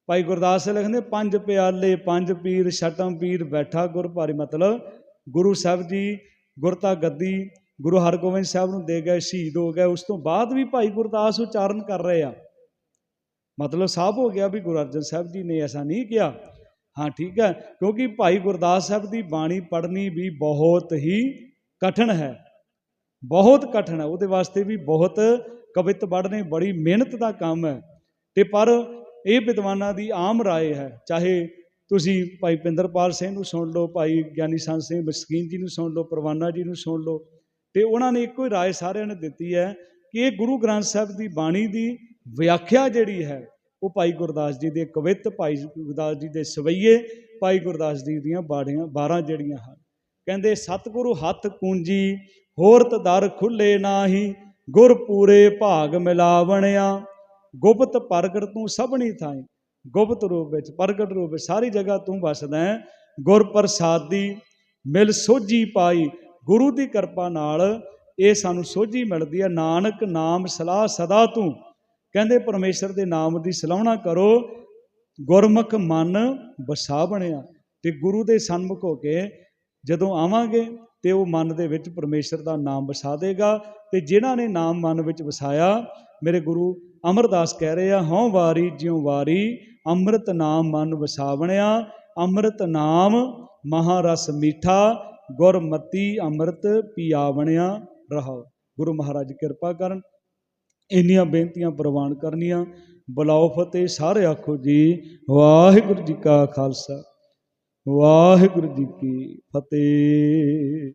ਭਾਈ ਗੁਰਦਾਸ ਲਿਖਦੇ, ਪੰਜ ਪਿਆਲੇ, ਪੰਜ ਪੀਰ, ਛਟਮ ਪੀਰ, ਬੈਠਾ ਗੁਰ, ਭਾਰੀ ਮਤਲਬ ਗੁਰੂ ਸਾਹਿਬ ਜੀ ਗੁਰਤਾ ਗੱਦੀ, ਗੁਰੂ ਹਰਗੋਬਿੰਦ ਸਾਹਿਬ ਨੂੰ ਦੇ ਗਏ, ਸ਼ਹੀਦ ਹੋ ਗਏ। ਉਸ ਤੋਂ ਬਾਅਦ ਵੀ ਭਾਈ ਗੁਰਦਾਸ ਉਚਾਰਨ ਕਰ ਰਹੇ ਆ। ਮਤਲਬ ਸਾਫ਼ ਹੋ ਗਿਆ ਵੀ ਗੁਰੂ ਅਰਜਨ ਸਾਹਿਬ ਜੀ ਨੇ ਐਸਾ ਨਹੀਂ ਕਿਹਾ। ਹਾਂ, ਠੀਕ ਹੈ, ਕਿਉਂਕਿ ਭਾਈ ਗੁਰਦਾਸ ਸਾਹਿਬ ਦੀ ਬਾਣੀ ਪੜ੍ਹਨੀ ਵੀ ਬਹੁਤ ਹੀ ਕਠਿਨ ਹੈ। ਬਹੁਤ ਕਠਿਨ ਹੈ। ਉਹਦੇ ਵਾਸਤੇ ਵੀ ਬਹੁਤ ਕਵਿਤ ਪੜ੍ਹਨੇ, ਬੜੀ ਮਿਹਨਤ ਦਾ ਕੰਮ ਹੈ। ਤੇ ਪਰ ਇਹ ਵਿਦਵਾਨਾਂ ਦੀ ਆਮ ਰਾਏ ਹੈ, ਚਾਹੇ ਤੁਸੀਂ ਭਾਈ ਪਿੰਦਰਪਾਲ ਸਿੰਘ ਨੂੰ ਸੁਣ ਲਓ ਭਾਈ ਗਿਆਨੀ ਸੰਤ ਸਿੰਘ ਮਸਕੀਨ ਜੀ ਨੂੰ ਸੁਣ ਲਓ ਪਰਵਾਨਾ ਜੀ ਨੂੰ ਸੁਣ ਲਓ ਤੇ ਉਹਨਾਂ ਨੇ ਇੱਕੋ ਹੀ رائے ਸਾਰਿਆਂ ਨੇ ਦਿੱਤੀ ਹੈ ਕਿ ਇਹ ਗੁਰੂ ਗ੍ਰੰਥ ਸਾਹਿਬ ਦੀ ਬਾਣੀ ਦੀ ਵਿਆਖਿਆ ਜਿਹੜੀ ਹੈ ਉਹ ਭਾਈ ਗੁਰਦਾਸ ਜੀ ਦੇ ਕਵਿਤ ਭਾਈ ਗੁਰਦਾਸ ਜੀ ਦੇ ਸਵਈਏ ਭਾਈ ਗੁਰਦਾਸ ਜੀ ਦੀਆਂ ਬਾੜੀਆਂ 12 ਜਿਹੜੀਆਂ ਹਨ ਕਹਿੰਦੇ ਸਤਿਗੁਰੂ ਹੱਥ ਕੂੰਜੀ ਹੋਰਤ ਦਰ ਖੁੱਲੇ ਨਾਹੀ ਗੁਰ ਪੂਰੇ ਭਾਗ ਮਿਲਾਵਣਿਆ ਗੁਪਤ ਪ੍ਰਗਟ ਤੂੰ ਸਭਨੀ ਥਾਈ ਗੁਪਤ ਰੂਪ ਵਿੱਚ, ਪ੍ਰਗਟ ਰੂਪ ਵਿੱਚ ਸਾਰੀ ਜਗ੍ਹਾ ਤੂੰ ਵਸਦਾ ਹੈ। ਗੁਰ ਪ੍ਰਸਾਦੀ ਮਿਲ ਸੋਝੀ ਪਾਈ, ਗੁਰੂ ਦੀ ਕਿਰਪਾ ਨਾਲ ਇਹ ਸਾਨੂੰ ਸੋਝੀ ਮਿਲਦੀ ਹੈ। ਨਾਨਕ ਨਾਮ ਸਲਾਹ ਸਦਾ ਤੂੰ। ਕਹਿੰਦੇ ਪਰਮੇਸ਼ਰ ਦੇ ਨਾਮ ਦੀ ਸਲਾਹਣਾ ਕਰੋ। ਗੁਰਮੁਖ ਮਨ ਵਸਾ ਬਣਿਆ। ਤੇ ਗੁਰੂ ਦੇ ਸਨਮੁਖ ਹੋ ਕੇ ਜਦੋਂ ਆਵਾਂਗੇ ਤੇ ਉਹ ਮਨ ਦੇ ਵਿੱਚ ਪਰਮੇਸ਼ਰ ਦਾ ਨਾਮ ਵਸਾ ਦੇਗਾ। ਤੇ ਜਿਨ੍ਹਾਂ ਨੇ ਨਾਮ ਮਨ ਵਿੱਚ ਵਸਾਇਆ, ਮੇਰੇ ਗੁਰੂ ਅਮਰਦਾਸ ਕਹਿ ਰਹੇ ਆ, ਹਉ ਵਾਰੀ ਜਿਉ ਵਾਰੀ ਅੰਮ੍ਰਿਤ ਨਾਮ ਮਨ ਵਸਾਵਣਿਆ, ਅੰਮ੍ਰਿਤ ਨਾਮ ਮਹਾਰਸ ਮੀਠਾ ਗੁਰਮਤੀ ਅੰਮ੍ਰਿਤ ਪੀਆਵਣਿਆ ਰਹਾਓ ਗੁਰੂ ਮਹਾਰਾਜ ਕਿਰਪਾ ਕਰਨ, ਇੰਨੀਆਂ ਬੇਨਤੀਆਂ ਪ੍ਰਵਾਨ ਕਰਨੀਆਂ। ਬੁਲਾਓ ਫਤਿਹ, ਸਾਰੇ ਆਖੋ ਜੀ, ਵਾਹਿਗੁਰੂ ਜੀ ਕਾ ਖਾਲਸਾ, ਵਾਹਿਗੁਰੂ ਜੀ ਕੀ ਫਤਿਹ।